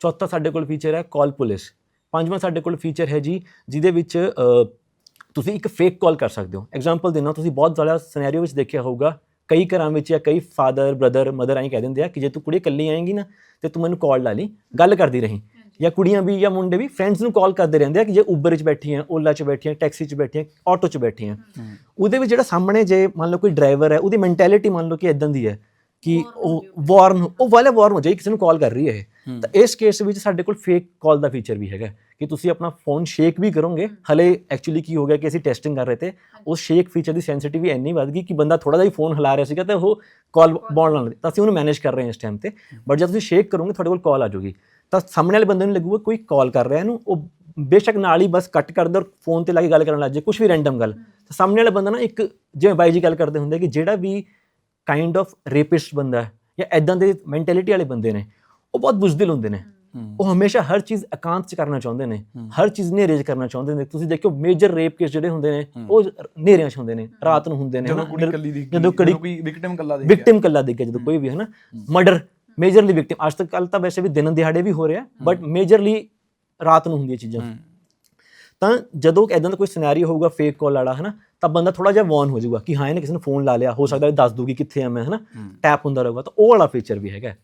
ਚੌਥਾ ਸਾਡੇ ਕੋਲ ਫੀਚਰ ਹੈ ਕਾਲ ਪੁਲਿਸ ਪੰਜਵਾਂ ਸਾਡੇ ਕੋਲ ਫੀਚਰ ਹੈ ਜੀ ਜਿਹਦੇ ਵਿੱਚ ਤੁਸੀਂ ਇੱਕ ਫੇਕ ਕਾਲ ਕਰ ਸਕਦੇ ਹੋ। ਐਗਜ਼ਾਮਪਲ ਦੇਣਾ ਤੁਸੀਂ ਬਹੁਤ ਜ਼ਿਆਦਾ ਸਿਨੈਰੀਓ ਵਿੱਚ ਦੇਖਿਆ ਹੋਊਗਾ। ਕਈ ਘਰਾਂ ਵਿੱਚ ਜਾਂ ਕਈ ਫਾਦਰ ਬ੍ਰਦਰ ਮਦਰ ਆਈ ਕਹਿ ਦਿੰਦੇ ਆ ਕਿ ਜੇ ਤੂੰ ਕੁੜੀ ਇਕੱਲੀ ਆਏਂਗੀ ਨਾ ਤੇ ਤੂੰ ਮੈਨੂੰ ਕਾਲ ਲਾ ਲਈ ਗੱਲ ਕਰਦੀ ਰਹੀਂ। ਜਾਂ ਕੁੜੀਆਂ ਵੀ ਜਾਂ ਮੁੰਡੇ ਵੀ ਫਰੈਂਡਸ ਨੂੰ ਕਾਲ ਕਰਦੇ ਰਹਿੰਦੇ ਆ ਕਿ ਜੇ ਉਬਰ ਵਿੱਚ ਬੈਠੀ ਆ ਓਲਾ 'ਚ ਬੈਠੀ ਆ ਟੈਕਸੀ 'ਚ ਬੈਠੀ ਆ ਆਟੋ 'ਚ ਬੈਠੀ ਆ ਉਹਦੇ ਵਿੱਚ ਜਿਹੜਾ ਸਾਹਮਣੇ ਜੇ ਮੰਨ ਲਓ ਕੋਈ ਡਰਾਈਵਰ ਹੈ ਉਹਦੀ ਮੈਂਟੈਲਿਟੀ ਮੰਨ ਲਓ ਕਿ ਇਦਾਂ ਦੀ ਹੈ। ਕਿ ਉਹ ਵਾਰਨ ਉਹ ਵਾਲੇ ਵਾਰਨ ਹੋ ਜਾਏ ਕਿਸੇ ਨੂੰ ਕਾਲ ਕਰ ਰਹੀ ਹੈ ਇਹ। ਤਾਂ ਇਸ ਕੇਸ ਵਿੱਚ ਸਾਡੇ ਕੋਲ ਫੇਕ ਕਾਲ ਦਾ ਫੀਚਰ ਵੀ ਹੈਗਾ ਕਿ ਤੁਸੀਂ ਆਪਣਾ ਫੋਨ ਸ਼ੇਕ ਵੀ ਕਰੋਗੇ। ਹਲੇ ਐਕਚੁਅਲੀ ਕੀ ਹੋ ਗਿਆ ਕਿ ਅਸੀਂ ਟੈਸਟਿੰਗ ਕਰ ਰਹੇ ਤੇ ਉਸ ਸ਼ੇਕ ਫੀਚਰ ਦੀ ਸੈਂਸਿਟੀਵਿਟੀ ਇੰਨੀ ਵੱਧ ਗਈ ਕਿ ਬੰਦਾ ਥੋੜਾ ਜਿਹਾ ਹੀ ਫੋਨ ਹਿਲਾ ਰਿਹਾ ਸੀਗਾ ਤੇ ਉਹ ਕਾਲ ਬਾਉਂਡ ਨਾਲ ਤਾਂ ਅਸੀਂ ਉਹਨੂੰ ਮੈਨੇਜ ਕਰ ਰਹੇ ਹਾਂ ਇਸ ਟਾਈਮ ਤੇ। ਬਟ ਜਦ ਤੁਸੀਂ ਸ਼ੇਕ ਕਰੋਗੇ ਤੁਹਾਡੇ ਕੋਲ ਕਾਲ ਆ ਜਾਊਗੀ। ਤਾਂ ਸਾਹਮਣੇ ਵਾਲੇ ਬੰਦੇ ਨੂੰ ਲੱਗੂਗਾ ਕੋਈ ਕਾਲ ਕਰ ਰਿਹਾ ਇਹਨੂੰ ਉਹ ਬੇਸ਼ੱਕ ਨਾਲ ਹੀ ਬਸ ਕੱਟ ਕਰ ਦੇ ਔਰ ਫੋਨ ਤੇ ਲਾ ਕੇ ਗੱਲ ਕਰਨ ਲੱਗ ਜਾਏ ਕੁਝ ਵੀ ਰੈਂਡਮ ਗੱਲ। ਤਾਂ ਸਾਹਮਣੇ ਵਾਲਾ ਬੰਦਾ ਨਾ ਇੱਕ ਜਿਵੇਂ ਬਾਈ ਜੀ ਗੱਲ ਕਰਦੇ ਹੁੰਦੇ ਕਿ ਜਿਹੜਾ ਵੀ ਕਾਈਂਡ ਆਫ ਰੇਪਿਸਟ ਬੰਦਾ ਹੈ ਜਾਂ ਐਦਾਂ ਦੇ ਮੈਂਟੈਲਿਟੀ ਵਾਲੇ ਬੰਦੇ ਨੇ ਉਹ ਬਹੁਤ ਬੁਜ਼ਦਿਲ ਹੁੰਦੇ ਨੇ। ਉਹ ਹਮੇਸ਼ਾ ਹਰ ਚੀਜ਼ ਇਕਾਂਤ ਚ ਕਰਨਾ ਚਾਹੁੰਦੇ ਨੇ ਹਰ ਚੀਜ਼ ਨੇਰੇ 'ਚ ਕਰਨਾ ਚਾਹੁੰਦੇ ਨੇ। ਤੁਸੀਂ ਦੇਖਿਓ ਮੇਜਰ ਰੇਪ ਕੇਸ ਜਿਹੜੇ ਹੁੰਦੇ ਨੇ ਉਹ ਨੇਰਿਆਂ 'ਚ ਹੁੰਦੇ ਨੇ ਰਾਤ ਨੂੰ ਹੁੰਦੇ ਨੇ। ਜਦੋਂ। ਕੁੜੀ ਇਕੱਲੀ ਦੀ ਜਦੋਂ ਕੁੜੀ ਕੋਈ ਵਿਕਟਿਮ ਇਕੱਲਾ ਦੇ ਵਿਕਟਿਮ ਕੱਲਾ ਦੇਖਿਆ ਜਦੋਂ ਕੋਈ ਵੀ ਹੈ। ਨਾ ਮਰਡਰ ਮੇਜਰਲੀ ਵਿਕਟਿਮ ਅੱਜ ਤੱਕ ਕੱਲ ਤਾਂ ਵੈਸੇ ਵੀ ਦਿਨ ਦਿਹਾੜੇ ਵੀ ਹੋ ਰਿਹਾ ਬਟ ਮੇਜਰਲੀ ਰਾਤ ਨੂੰ ਹੁੰਦੀਆਂ ਚੀਜ਼ਾਂ। ਤਾਂ ਜਦੋਂ ਐਦਾਂ ਦਾ ਕੋਈ ਸਿਨੈਰੀਓ ਹੋਊਗਾ ਫੇਕ ਕਾਲ ਵਾਲਾ ਹਨਾ ਤਾਂ ਬੰਦਾ ਥੋੜਾ ਜਿਹਾ ਵਾਰਨ ਹੋ ਜਾਊਗਾ ਕਿ ਹਾਂ ਇਹਨੇ ਕਿਸੇ ਨੂੰ ਫੋਨ ਲਾ ਲਿਆ ਹੋ ਸਕਦਾ ਇਹ ਦੱਸ ਦੂਗੀ ਕਿੱਥੇ ਆ ਮੈਂ ਹਨਾ ਟੈਪ ਹੁੰਦਾ ਰਹੂਗਾ ਤਾਂ ਉਹ ਵਾਲਾ ਫੀਚਰ ਵੀ ਹੈਗਾ।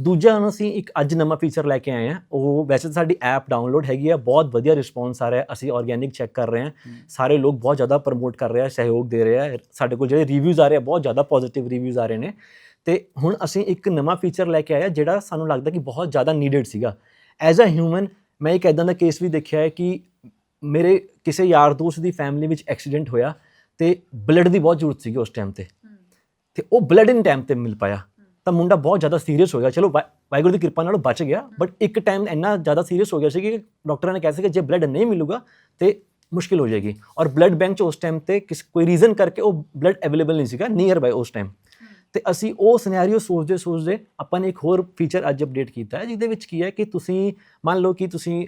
ਦੂਜਾ ਹੁਣ ਅਸੀਂ ਇੱਕ ਅੱਜ ਨਵਾਂ ਫੀਚਰ ਲੈ ਕੇ ਆਏ ਆ ਉਹ ਵੈਸੇ ਤਾਂ ਸਾਡੀ ਐਪ ਡਾਊਨਲੋਡ ਹੈਗੀ ਆ ਬਹੁਤ ਵਧੀਆ ਰਿਸਪੌਂਸ ਆ ਰਿਹਾ ਅਸੀਂ ਆਰਗੇਨਿਕ ਚੈੱਕ ਕਰ ਰਹੇ ਹਾਂ। ਸਾਰੇ ਲੋਕ ਬਹੁਤ ਜ਼ਿਆਦਾ ਪ੍ਰਮੋਟ ਕਰ ਰਹੇ ਆ ਸਹਿਯੋਗ ਦੇ ਰਹੇ ਆ ਸਾਡੇ ਕੋਲ ਜਿਹੜੇ ਰਿਵਿਊਜ਼ ਆ ਰਹੇ ਆ ਬਹੁਤ ਜ਼ਿਆਦਾ ਪੋਜ਼ਿਟਿਵ ਰਿਵਿਊਜ਼ ਆ ਰਹੇ ਨੇ। ਤੇ ਹੁਣ ਅਸੀਂ ਇੱਕ ਨਵਾਂ ਫੀਚਰ ਲੈ ਕੇ ਆਏ ਆ ਜਿਹੜਾ ਸਾਨੂੰ ਲੱਗਦਾ ਕਿ ਬਹੁਤ ਜ਼ਿਆਦਾ ਨੀਡਡ ਸੀਗਾ। ਐਜ਼ ਅ ਹਿਊਮਨ ਮੈਂ ਇੱਕ ਐਦਾਂ ਦਾ ਕੇਸ ਵੀ ਦੇਖਿਆ ਹੈ ਕਿ ਮੇਰੇ ਕਿਸੇ ਯਾਰ ਦੋਸਤ ਦੀ ਫੈਮਿਲੀ ਵਿੱਚ ਐਕਸੀਡੈਂਟ ਹੋਇਆ ਤੇ ਬਲੱਡ ਦੀ ਬਹੁਤ ਜ਼ਰੂਰਤ ਸੀਗੀ ਉਸ ਟਾਈਮ ਤੇ। ਤੇ ਉਹ ਬਲੱਡ ਇਨ ਟਾਈਮ ਤੇ ਮਿਲ ਪਾਇਆ। ਤਾਂ ਮੁੰਡਾ ਬਹੁਤ ਜ਼ਿਆਦਾ ਸੀਰੀਅਸ ਹੋ ਗਿਆ। ਚਲੋ ਵਾ- ਵਾਹਿਗੁਰੂ ਦੀ ਕਿਰਪਾ ਨਾਲ ਬਚ ਗਿਆ। ਬਟ ਇੱਕ ਟਾਈਮ ਇੰਨਾ ਜ਼ਿਆਦਾ ਸੀਰੀਅਸ ਹੋ ਗਿਆ ਸੀ ਕਿ ਡਾਕਟਰਾਂ ਨੇ ਕਿਹਾ ਸੀ ਕਿ ਜੇ ਬਲੱਡ ਨਹੀਂ ਮਿਲੂਗਾ ਤੇ ਮੁਸ਼ਕਿਲ ਹੋ ਜਾਏਗੀ। ਔਰ ਬਲੱਡ ਬੈਂਕ 'ਚ ਉਸ ਟਾਈਮ ਤੇ ਕਿਸ, ਕੋਈ ਰੀਜ਼ਨ ਕਰਕੇ ਉਹ ਬਲੱਡ ਅਵੇਲੇਬਲ ਨਹੀਂ ਸੀਗਾ ਨੀਅਰ ਬਾਈ ਉਸ ਟਾਈਮ ਤੇ ਅਸੀਂ ਉਹ ਸਿਨੈਰੀਓ ਸੋਚਦੇ ਸੋਚਦੇ ਆਪਾਂ ਨੇ ਇੱਕ ਹੋਰ ਫੀਚਰ ਅੱਜ ਅਪਡੇਟ ਕੀਤਾ ਹੈ, ਜਿਹਦੇ ਵਿੱਚ ਕੀ ਹੈ ਕਿ ਤੁਸੀਂ ਮੰਨ ਲਓ ਕਿ ਤੁਸੀਂ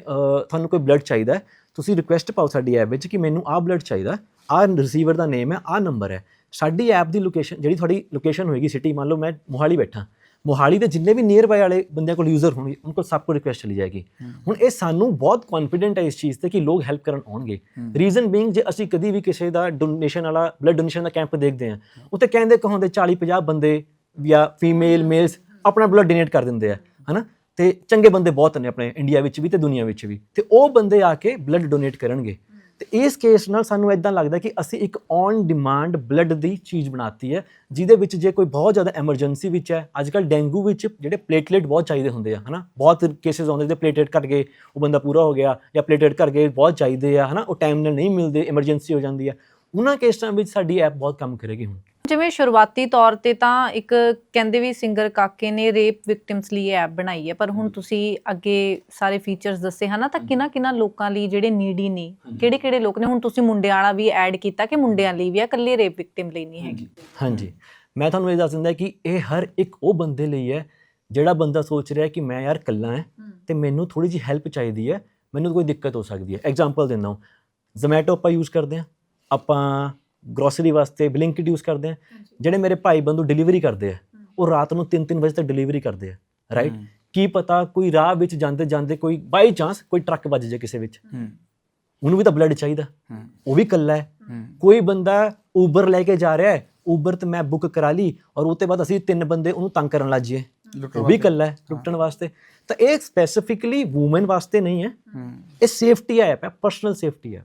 ਤੁਹਾਨੂੰ ਕੋਈ ਬਲੱਡ ਚਾਹੀਦਾ ਤੁਸੀਂ ਰਿਕੁਐਸਟ ਪਾਓ ਸਾਡੀ ਐਪ ਵਿੱਚ ਕਿ ਮੈਨੂੰ ਆਹ ਬਲੱਡ ਚਾਹੀਦਾ ਆਹ ਰਿਸੀਵਰ ਦਾ ਨੇਮ ਹੈ, ਆਹ ਨੰਬਰ ਹੈ। ਸਾਡੀ ਐਪ ਦੀ ਲੋਕੇਸ਼ਨ ਜਿਹੜੀ ਤੁਹਾਡੀ ਲੋਕੇਸ਼ਨ ਹੋਏਗੀ ਸਿਟੀ ਮੰਨ ਲਓ ਮੈਂ ਮੋਹਾਲੀ ਬੈਠਾ ਮੋਹਾਲੀ ਦੇ ਜਿੰਨੇ ਵੀ ਨੀਅਰ ਬਾਈ ਵਾਲੇ ਬੰਦਿਆਂ ਕੋਲ ਯੂਜ਼ਰ ਹੋਣਗੇ ਉਹਨਾਂ ਕੋਲ ਸਭ ਕੋਲ ਰਿਕੁਐਸਟ ਚਲੀ ਜਾਏਗੀ। ਹੁਣ ਇਹ ਸਾਨੂੰ ਬਹੁਤ ਕੌਨਫੀਡੈਂਟ ਹੈ ਇਸ ਚੀਜ਼ ਤੇ ਕਿ ਲੋਕ ਹੈਲਪ ਕਰਨ ਆਉਣਗੇ। ਰੀਜ਼ਨ ਬੀਇੰਗ ਜੇ ਅਸੀਂ ਕਦੀ ਵੀ ਕਿਸੇ ਦਾ ਡੋਨੇਸ਼ਨ ਵਾਲਾ ਬਲੱਡ ਡੋਨੇਸ਼ਨ ਦਾ ਕੈਂਪ ਦੇਖਦੇ ਹਾਂ ਉੱਥੇ ਕਹਿੰਦੇ ਕਹਾਉਂਦੇ 40 50 ਬੰਦੇ ਜਾਂ ਫੀਮੇਲ ਮੇਲਸ ਆਪਣਾ ਬਲੱਡ ਡੋਨੇਟ ਕਰ ਦਿੰਦੇ ਆ ਹਨਾ? ਤੇ ਚੰਗੇ ਬੰਦੇ ਬਹੁਤ ਨੇ ਆਪਣੇ ਇੰਡੀਆ ਵਿੱਚ ਵੀ ਤੇ ਦੁਨੀਆ ਵਿੱਚ ਵੀ। ਤੇ ਉਹ ਬੰਦੇ ਆ ਕੇ ਬਲੱਡ ਡੋਨੇਟ ਕਰਨਗੇ। ਤੇ ਇਸ ਕੇਸ ਨਾਲ ਸਾਨੂੰ ਇਦਾਂ ਲੱਗਦਾ ਕਿ ਅਸੀਂ ਇੱਕ ਔਨ ਡਿਮਾਂਡ ਬਲੱਡ ਦੀ ਚੀਜ਼ ਬਣਾਤੀ ਹੈ, ਜਿਹਦੇ ਵਿੱਚ ਜੇ ਕੋਈ ਬਹੁਤ ਜ਼ਿਆਦਾ ਐਮਰਜੈਂਸੀ ਵਿੱਚ ਹੈ ਅੱਜ ਕੱਲ ਡੈਂਗੂ ਵਿੱਚ ਜਿਹੜੇ ਪਲੇਟਲੇਟ ਬਹੁਤ ਚਾਹੀਦੇ ਹੁੰਦੇ ਆ, ਹਨਾ? ਬਹੁਤ ਕੇਸਿਸ ਆਉਂਦੇ ਤੇ ਪਲੇਟਲੇਟ ਘਟ ਗਏ, ਉਹ ਬੰਦਾ ਪੂਰਾ ਹੋ ਗਿਆ ਜਾਂ ਪਲੇਟਲੇਟ ਘਟ ਗਏ, ਬਹੁਤ ਚਾਹੀਦੇ ਆ, ਹਨਾ? ਉਹ ਟਾਈਮ ਨਾਲ ਨਹੀਂ ਮਿਲਦੇ ਐਮਰਜੈਂਸੀ ਹੋ ਜਾਂਦੀ ਆ। ਉਹਨਾਂ ਕੇਸਾਂ ਵਿੱਚ ਸਾਡੀ ਐਪ ਬਹੁਤ ਕੰਮ ਕਰੇਗੀ ਹੁਣ। ਜਿਵੇਂ ਸ਼ੁਰੂਆਤੀ ਤੌਰ ਤੇ ਤਾਂ ਇੱਕ ਕਹਿੰਦੇ ਵੀ ਸਿੰਗਰ ਕਾਕੇ ਨੇ ਰੇਪ ਵਿਕਟਿਮਸ ਲਈ ਐਪ ਬਣਾਈ ਹੈ ਪਰ ਹੁਣ ਤੁਸੀਂ ਅੱਗੇ ਸਾਰੇ ਫੀਚਰਸ ਦੱਸੇ ਹਨਾ ਤਾਂ ਕਿਹਨਾਂ ਕਿਹਨਾਂ ਲੋਕਾਂ ਲਈ ਜਿਹੜੇ ਨੀਡੀ ਨੇ ਕਿਹੜੇ ਕਿਹੜੇ ਲੋਕ ਨੇ? ਹੁਣ ਤੁਸੀਂ ਮੁੰਡਿਆਂ ਵਾਲਾ ਵੀ ਐਡ ਕੀਤਾ ਕਿ ਮੁੰਡਿਆਂ ਲਈ ਵੀ ਆ ਇਕੱਲੇ ਰੇਪ ਵਿਕਟਿਮ ਲਈ ਨਹੀਂ ਹੈਗੀ? ਹਾਂਜੀ। ਮੈਂ ਤੁਹਾਨੂੰ ਇਹ ਦੱਸ ਦਿੰਦਾ ਕਿ ਇਹ ਹਰ ਇੱਕ ਉਹ ਬੰਦੇ ਲਈ ਹੈ ਜਿਹੜਾ ਬੰਦਾ ਸੋਚ ਰਿਹਾ ਕਿ ਮੈਂ ਯਾਰ ਇਕੱਲਾ ਹਾਂ ਤੇ ਮੈਨੂੰ ਥੋੜੀ ਜਿਹੀ ਹੈਲਪ ਚਾਹੀਦੀ ਹੈ ਮੈਨੂੰ ਕੋਈ ਦਿੱਕਤ ਹੋ ਸਕਦੀ ਹੈ। ਐਗਜ਼ਾਮਪਲ ਦਿੰਦਾ ਹਾਂ। ਜ਼ੋਮੈਟੋ ਆਪਾਂ ਯੂਜ਼ ਕਰਦੇ ਹਾਂ। ਆਪਾਂ ਗਰੋਸਰੀ ਵਾਸਤੇ ਬਲਿੰਕਿਟ ਯੂਜ਼ ਕਰਦੇ ਹਾਂ ਜਿਹੜੇ ਮੇਰੇ ਭਾਈ ਬੰਦੂ ਡਿਲੀਵਰੀ ਕਰਦੇ ਆ ਉਹ ਰਾਤ ਨੂੰ 3-3 ਵਜੇ ਤੱਕ ਡਿਲੀਵਰੀ ਕਰਦੇ ਆ ਰਾਈਟ ਕੀ ਪਤਾ ਕੋਈ ਰਾਹ ਵਿੱਚ ਜਾਂਦੇ ਜਾਂਦੇ ਕੋਈ ਬਾਈ ਚਾਂਸ ਕੋਈ ਟਰੱਕ ਵੱਜ ਜਾਏ ਕਿਸੇ ਵਿੱਚ। ਹੂੰ ਉਹਨੂੰ ਵੀ ਤਾਂ ਬਲੱਡ ਚਾਹੀਦਾ। ਹੂੰ ਉਹ ਵੀ ਇਕੱਲਾ ਹੈ। ਕੋਈ ਬੰਦਾ ਉਬਰ ਲੈ ਕੇ ਜਾ ਰਿਹਾ ਹੈ ਉਬਰ ਤੇ ਮੈਂ ਬੁੱਕ ਕਰਾ ਲਈ ਔਰ ਉਹ ਤੋਂ ਬਾਅਦ ਅਸੀਂ ਤਿੰਨ ਬੰਦੇ ਉਹਨੂੰ ਤੰਗ ਕਰਨ ਲੱਗ ਜਾਈਏ। ਲੁੱਟਣ ਉਹ ਵੀ ਇਕੱਲਾ ਹੈ ਲੁੱਟਣ ਵਾਸਤੇ। ਤਾਂ ਇਹ ਸਪੈਸੀਫਿਕਲੀ ਔਮਨ ਵਾਸਤੇ ਨਹੀਂ ਹੈ। ਇਹ ਸੇਫਟੀ ਐਪ ਹੈ ਪਰਸਨਲ ਸੇਫਟੀ ਹੂੰ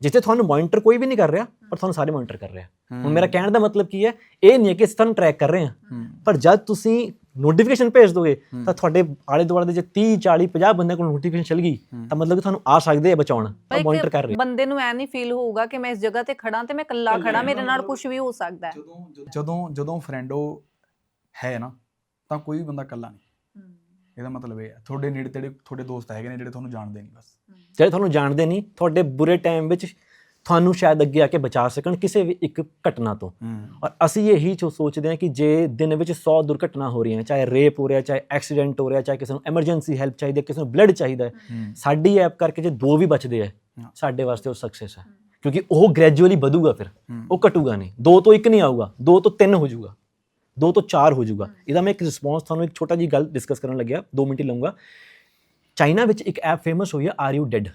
ਜਿੱਥੇ ਤੁਹਾਨੂੰ ਮੋਨੀਟਰ ਕੋਈ ਵੀ ਨਹੀਂ ਕਰ ਰਿਹਾ ਪਰ ਤੁਹਾਨੂੰ ਸਾਰੇ ਮੋਨੀਟਰ ਕਰ ਰਿਹਾ। ਹੁਣ ਮੇਰਾ ਕਹਿਣ ਦਾ ਮਤਲਬ ਕੀ ਹੈ ਇਹ ਨਹੀਂ ਹੈ ਕਿ ਅਸੀਂ ਤੁਹਾਨੂੰ ਟਰੈਕ ਕਰ ਰਹੇ ਹਾਂ ਪਰ ਜਦ ਤੁਸੀਂ ਨੋਟੀਫਿਕੇਸ਼ਨ ਭੇਜ ਦੋਗੇ ਤਾਂ ਤੁਹਾਡੇ ਆਲੇ ਦੁਆਲੇ ਦੇ ਜੇ 30 40 50 ਬੰਦਿਆਂ ਕੋਲ ਨੋਟੀਫਿਕੇਸ਼ਨ ਚਲ ਗਈ ਤਾਂ ਮਤਲਬ ਕਿ ਤੁਹਾਨੂੰ ਆ ਸਕਦੇ ਆ ਬਚਾਉਣ ਤਾਂ ਮੋਨੀਟਰ ਕਰ ਰਹੇ। ਬੰਦੇ ਨੂੰ ਐ ਨਹੀਂ ਫੀਲ ਹੋਊਗਾ ਕਿ ਮੈਂ ਇਸ ਜਗ੍ਹਾ ਤੇ ਖੜਾ ਤੇ ਮੈਂ ਇਕੱਲਾ ਖੜਾ ਮੇਰੇ ਨਾਲ ਕੁਝ ਵੀ ਹੋ ਸਕਦਾ ਹੈ। ਜਦੋਂ ਜਦੋਂ ਜਦੋਂ ਫਰੈਂਡ ਹੈ ਨਾ ਤਾਂ ਕੋਈ ਵੀ ਬੰਦਾ ਇਕੱਲਾ ਨਹੀਂ। ਇਹਦਾ ਮਤਲਬ ਇਹ ਹੈ। ਤੁਹਾਡੇ ਨੇੜੇ ਤੇੜੇ ਤੁਹਾਡੇ ਦੋਸਤ ਹੈਗੇ ਨੇ ਜਿਹੜੇ ਤੁਹਾਨੂੰ ਜਾਣਦੇ ਨਹੀਂ ਬਸ। ਜਿਹੜੇ ਤੁਹਾਨੂੰ ਜਾਣਦੇ ਨਹੀਂ ਤੁਹਾਡੇ ਬੁਰੇ ਟਾਈਮ ਵਿੱਚ ਤੁਹਾਨੂੰ ਸ਼ਾਇਦ ਅੱਗੇ ਆ ਕੇ ਬਚਾ ਸਕਣ ਕਿਸੇ ਵੀ ਇੱਕ ਘਟਨਾ ਤੋਂ। ਔਰ ਅਸੀਂ ਇਹੀ ਚੋ ਸੋਚਦੇ ਹਾਂ ਕਿ ਜੇ ਦਿਨ ਵਿੱਚ 100 ਦੁਰਘਟਨਾ ਹੋ ਰਹੀਆਂ ਚਾਹੇ ਰੇਪ ਹੋ ਰਿਹਾ ਚਾਹੇ ਐਕਸੀਡੈਂਟ ਹੋ ਰਿਹਾ ਚਾਹੇ ਕਿਸੇ ਨੂੰ ਐਮਰਜੈਂਸੀ ਹੈਲਪ ਚਾਹੀਦੀ ਹੈ ਕਿਸੇ ਨੂੰ ਬਲੱਡ ਚਾਹੀਦਾ ਹੈ ਸਾਡੀ ਐਪ ਕਰਕੇ ਜੇ ਦੋ ਵੀ ਬਚਦੇ ਆ। ਸਾਡੇ ਵਾਸਤੇ ਉਹ ਸਕਸੈਸ ਹੈ। ਕਿਉਂਕਿ ਉਹ ਗ੍ਰੈਜੂਅਲੀ ਵਧੂਗਾ ਫਿਰ। ਉਹ ਘਟੂਗਾ ਨਹੀਂ। ਦੋ ਤੋਂ ਇੱਕ ਨਹੀਂ ਆਊਗਾ ਦੋ ਤੋਂ ਤਿੰਨ ਹੋ ਜਾਊਗਾ। ਦੋ ਤੋਂ ਚਾਰ ਹੋ ਜਾਊਗਾ ਇਹਦਾ ਮੈਂ ਇੱਕ ਰਿਸਪੌਂਸ ਤੁਹਾਨੂੰ ਇੱਕ ਛੋਟਾ ਜੀ ਗੱਲ ਡਿਸਕਸ ਕਰਨ ਲੱਗਿਆ 2 ਮਿੰਟ ਹੀ ਲਵਾਂਗਾ ਚਾਈਨਾ ਵਿੱਚ ਇੱਕ ਐਪ ਫੇਮਸ ਹੋਈ ਹੈ ਆਰ ਯੂ ਡੈਡ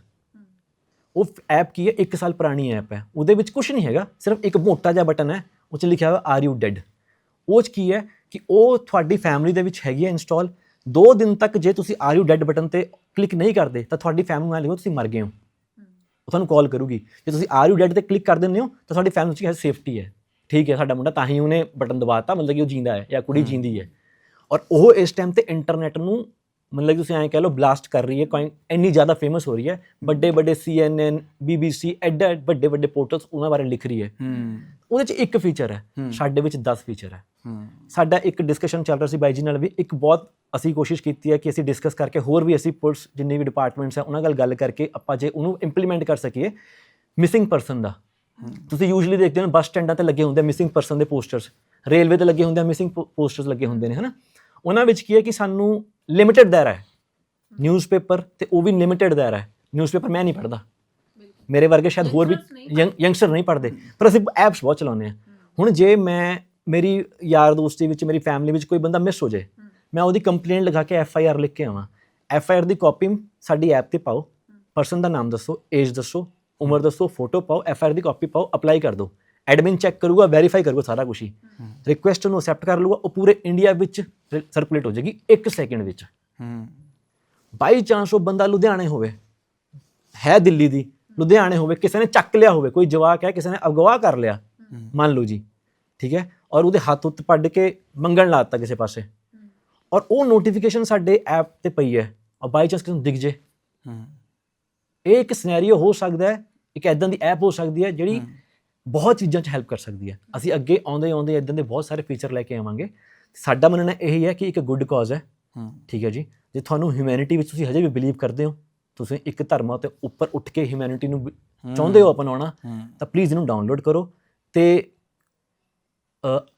ਉਹ ਐਪ ਕੀ ਹੈ 1 ਸਾਲ ਪੁਰਾਣੀ ਐਪ ਹੈ ਉਹਦੇ ਵਿੱਚ ਕੁਝ ਨਹੀਂ ਹੈਗਾ ਸਿਰਫ ਇੱਕ ਮੋਟਾ ਜਿਹਾ ਬਟਨ ਹੈ ਉਹ 'ਚ ਲਿਖਿਆ ਹੋਇਆ ਆਰ ਯੂ ਡੈਡ ਉਹ 'ਚ ਕੀ ਹੈ ਕਿ ਉਹ ਤੁਹਾਡੀ ਫੈਮਿਲੀ ਦੇ ਵਿੱਚ ਹੈਗੀ ਹੈ ਇੰਸਟਾਲ 2 ਦਿਨ ਤੱਕ ਜੇ ਤੁਸੀਂ ਆਰ ਯੂ ਡੈਡ ਬਟਨ ਤੇ ਕਲਿੱਕ ਨਹੀਂ ਕਰਦੇ ਤਾਂ ਤੁਹਾਡੀ ਫੈਮਿਲੀ ਨਾਲ ਲਿਖੋ ਤੁਸੀਂ ਮਰ ਗਏ ਹੋ ਉਹ ਤੁਹਾਨੂੰ ਕਾਲ ਕਰੂਗੀ ਜੇ ਤੁਸੀਂ ਆਰ ਯੂ ਡੈਡ ਤੇ ਕਲਿੱਕ ਕਰ ਦਿੰਦੇ ਹੋ ਤਾਂ ਤੁਹਾਡੀ ਫੈਮਿਲੀ ਵਿੱਚ ਸੇਫਟੀ ਹੈ ਠੀਕ ਹੈ ਸਾਡਾ ਮੁੰਡਾ ਤਾਂ ਹੀ ਉਹਨੇ ਬਟਨ ਦਬਾਤਾ ਮਤਲਬ ਕਿ ਉਹ ਜਿੰਦਾ ਹੈ ਜਾਂ ਕੁੜੀ ਜਿੰਦੀ ਹੈ। ਔਰ ਉਹ ਇਸ ਟਾਈਮ ਤੇ ਇੰਟਰਨੈਟ ਨੂੰ ਮਤਲਬ ਕਿ ਤੁਸੀਂ ਐਂ ਕਹਿ ਲਓ ਬਲਾਸਟ ਕਰ ਰਹੀ ਹੈ ਕੋਈ ਇੰਨੀ ਜ਼ਿਆਦਾ ਫੇਮਸ ਹੋ ਰਹੀ ਹੈ। ਵੱਡੇ ਵੱਡੇ CNN BBC ਐਡਾ ਵੱਡੇ ਵੱਡੇ ਪੋਰਟਲਸ ਉਹਨਾਂ ਬਾਰੇ ਲਿਖ ਰਹੀ ਹੈ। ਹੂੰ ਉਹਦੇ ਚ ਇੱਕ ਫੀਚਰ ਹੈ ਸਾਡੇ ਵਿੱਚ 10 ਫੀਚਰ ਹੈ। ਹੂੰ ਸਾਡਾ ਇੱਕ ਡਿਸਕਸ਼ਨ ਚੱਲ ਰਿਹਾ ਸੀ ਬਾਈ ਜੀ ਨਾਲ ਵੀ ਇੱਕ ਬਹੁਤ ਅਸੀਂ ਕੋਸ਼ਿਸ਼ ਕੀਤੀ ਹੈ ਕਿ ਅਸੀਂ ਡਿਸਕਸ ਕਰਕੇ ਹੋਰ ਵੀ ਅਸੀਂ ਪੁਲਿਸ ਜਿੰਨੇ ਵੀ ਡਿਪਾਰਟਮੈਂਟਸ ਹੈ ਉਹਨਾਂ ਨਾਲ ਗੱਲ ਕਰਕੇ ਆਪਾਂ ਜੇ ਉਹਨੂੰ ਇੰਪਲੀਮੈਂਟ ਕਰ ਸਕੀਏ ਮਿਸਿੰਗ ਪਰਸਨ ਦਾ। ਤੁਸੀਂ ਯੂਜੂਲੀ ਦੇਖਦੇ ਹੋ ਬੱਸ ਸਟੈਂਡਾਂ ਤੇ ਲੱਗੇ ਹੁੰਦੇ ਆ ਮਿਸਿੰਗ ਪਰਸਨ ਦੇ ਪੋਸਟਰਸ ਰੇਲਵੇ ਤੇ ਲੱਗੇ ਹੁੰਦੇ ਆ ਮਿਸਿੰਗ ਪੋਸਟਰਸ ਲੱਗੇ ਹੁੰਦੇ ਨੇ ਹਨਾ? ਉਹਨਾਂ ਵਿੱਚ ਕੀ ਹੈ ਕਿ ਸਾਨੂੰ ਲਿਮਿਟਿਡ ਦਾਇਰਾ ਹੈ। ਨਿਊਜ਼ਪੇਪਰ ਤੇ ਉਹ ਵੀ ਲਿਮਿਟਿਡ ਦਾਇਰਾ ਹੈ। ਨਿਊਜ਼ਪੇਪਰ ਮੈਂ ਨਹੀਂ ਪੜ੍ਹਦਾ। ਮੇਰੇ ਵਰਗੇ ਸ਼ਾਇਦ ਹੋਰ ਵੀ ਯੰਗਸਟਰ ਨਹੀਂ ਪੜ੍ਹਦੇ। ਪਰ ਅਸੀਂ ਐਪਸ ਬਹੁਤ ਚਲਾਉਂਦੇ ਆ ਹੁਣ ਜੇ ਮੈਂ ਮੇਰੀ ਯਾਰ ਦੋਸਤੀ ਵਿੱਚ ਮੇਰੀ ਫੈਮਿਲੀ ਵਿੱਚ ਕੋਈ ਬੰਦਾ ਮਿਸ ਹੋ ਜਾਏ ਮੈਂ ਉਹਦੀ ਕੰਪਲੇਂਟ ਲਗਾ ਕੇ ਐਫ ਆਈ ਆਰ ਲਿਖ ਕੇ ਆਵਾਂ। ਐਫ ਆਈ ਆਰ ਦੀ ਕਾਪੀ ਸਾਡੀ ਐਪ ਤੇ ਪਾਓ। ਪਰਸਨ ਦਾ ਨਾਮ ਦੱਸੋ ਏਜ ਦੱਸੋ ਉਮਰ ਦੱਸੋ ਫੋਟੋ ਪਾਓ ਐਫ ਆਰ ਦੀ ਕਾਪੀ ਪਾਓ ਅਪਲਾਈ ਕਰ ਦਿਓ। ਐਡਮਿਨ ਚੈੱਕ ਕਰੂਗਾ ਵੈਰੀਫਾਈ ਕਰੂਗਾ ਸਾਰਾ ਕੁਝ ਹੀ। ਰਿਕੁਐਸਟ ਨੂੰ ਅਸੈਪਟ ਕਰ ਲੂਗਾ ਉਹ ਪੂਰੇ ਇੰਡੀਆ ਵਿੱਚ ਸਰਕੂਲੇਟ ਹੋ ਜਾਏਗੀ 1 ਸੈਕਿੰਡ ਵਿੱਚ। ਹੂੰ। ਬਾਈ ਚਾਂਸ ਉਹ ਬੰਦਾ ਲੁਧਿਆਣੇ ਹੋਵੇ ਹੈ ਦਿੱਲੀ ਦੀ ਲੁਧਿਆਣੇ ਹੋਵੇ ਕਿਸੇ ਨੇ ਚੱਕ ਲਿਆ ਹੋਵੇ ਕੋਈ ਜਵਾਕ ਹੈ ਕਿਸੇ ਨੇ ਅਗਵਾ ਕਰ ਲਿਆ ਮੰਨ ਲਓ ਜੀ ਠੀਕ ਹੈ? ਔਰ ਉਹਦੇ ਹੱਥ ਉੱਤੇ ਪੱਡ ਕੇ ਮੰਗਣ ਲਾਤਾ ਕਿਸੇ ਪਾਸੇ। ਔਰ ਉਹ ਨੋਟੀਫਿਕੇਸ਼ਨ ਸਾਡੇ ਐਪ ਤੇ ਪਈ ਹੈ ਔਰ ਬਾਈ ਚਾਂਸ ਕਿਸੇ ਨੂੰ ਦਿਖ ਜੇ। ਹੂੰ। ਇਹ ਇੱਕ ਸਿਨੈਰੀਓ ਹੋ ਸਕਦਾ ਹੈ ਇੱਕ ਐਦਾਂ ਦੀ ਐਪ ਹੋ ਸਕਦੀ ਹੈ ਜਿਹੜੀ ਬਹੁਤ ਚੀਜ਼ਾਂ 'ਚ ਹੈਲਪ ਕਰ ਸਕਦੀ ਹੈ। ਅਸੀਂ ਅੱਗੇ ਆਉਂਦੇ ਆਉਂਦੇ ਇਦਾਂ ਦੇ ਬਹੁਤ ਸਾਰੇ ਫੀਚਰ ਲੈ ਕੇ ਆਵਾਂਗੇ। ਸਾਡਾ ਮੰਨਣਾ ਇਹ ਹੈ ਕਿ ਇੱਕ ਗੁੱਡ ਕਾਜ਼ ਹੈ। ਹੂੰ ਠੀਕ ਹੈ ਜੀ? ਜੇ ਤੁਹਾਨੂੰ ਹਿਊਮੈਨਿਟੀ ਵਿੱਚ ਤੁਸੀਂ ਹਜੇ ਵੀ ਬਿਲੀਵ ਕਰਦੇ ਹੋ ਤੁਸੀਂ ਇੱਕ ਧਰਮਾਂ ਤੇ ਉੱਪਰ ਉੱਠ ਕੇ ਹਿਊਮੈਨਿਟੀ ਨੂੰ ਚਾਹੁੰਦੇ ਹੋ ਅਪਣਾਉਣਾ ਹੂੰ ਤਾਂ ਪਲੀਜ਼ ਇਹਨੂੰ ਡਾਊਨਲੋਡ ਕਰੋ। ਤੇ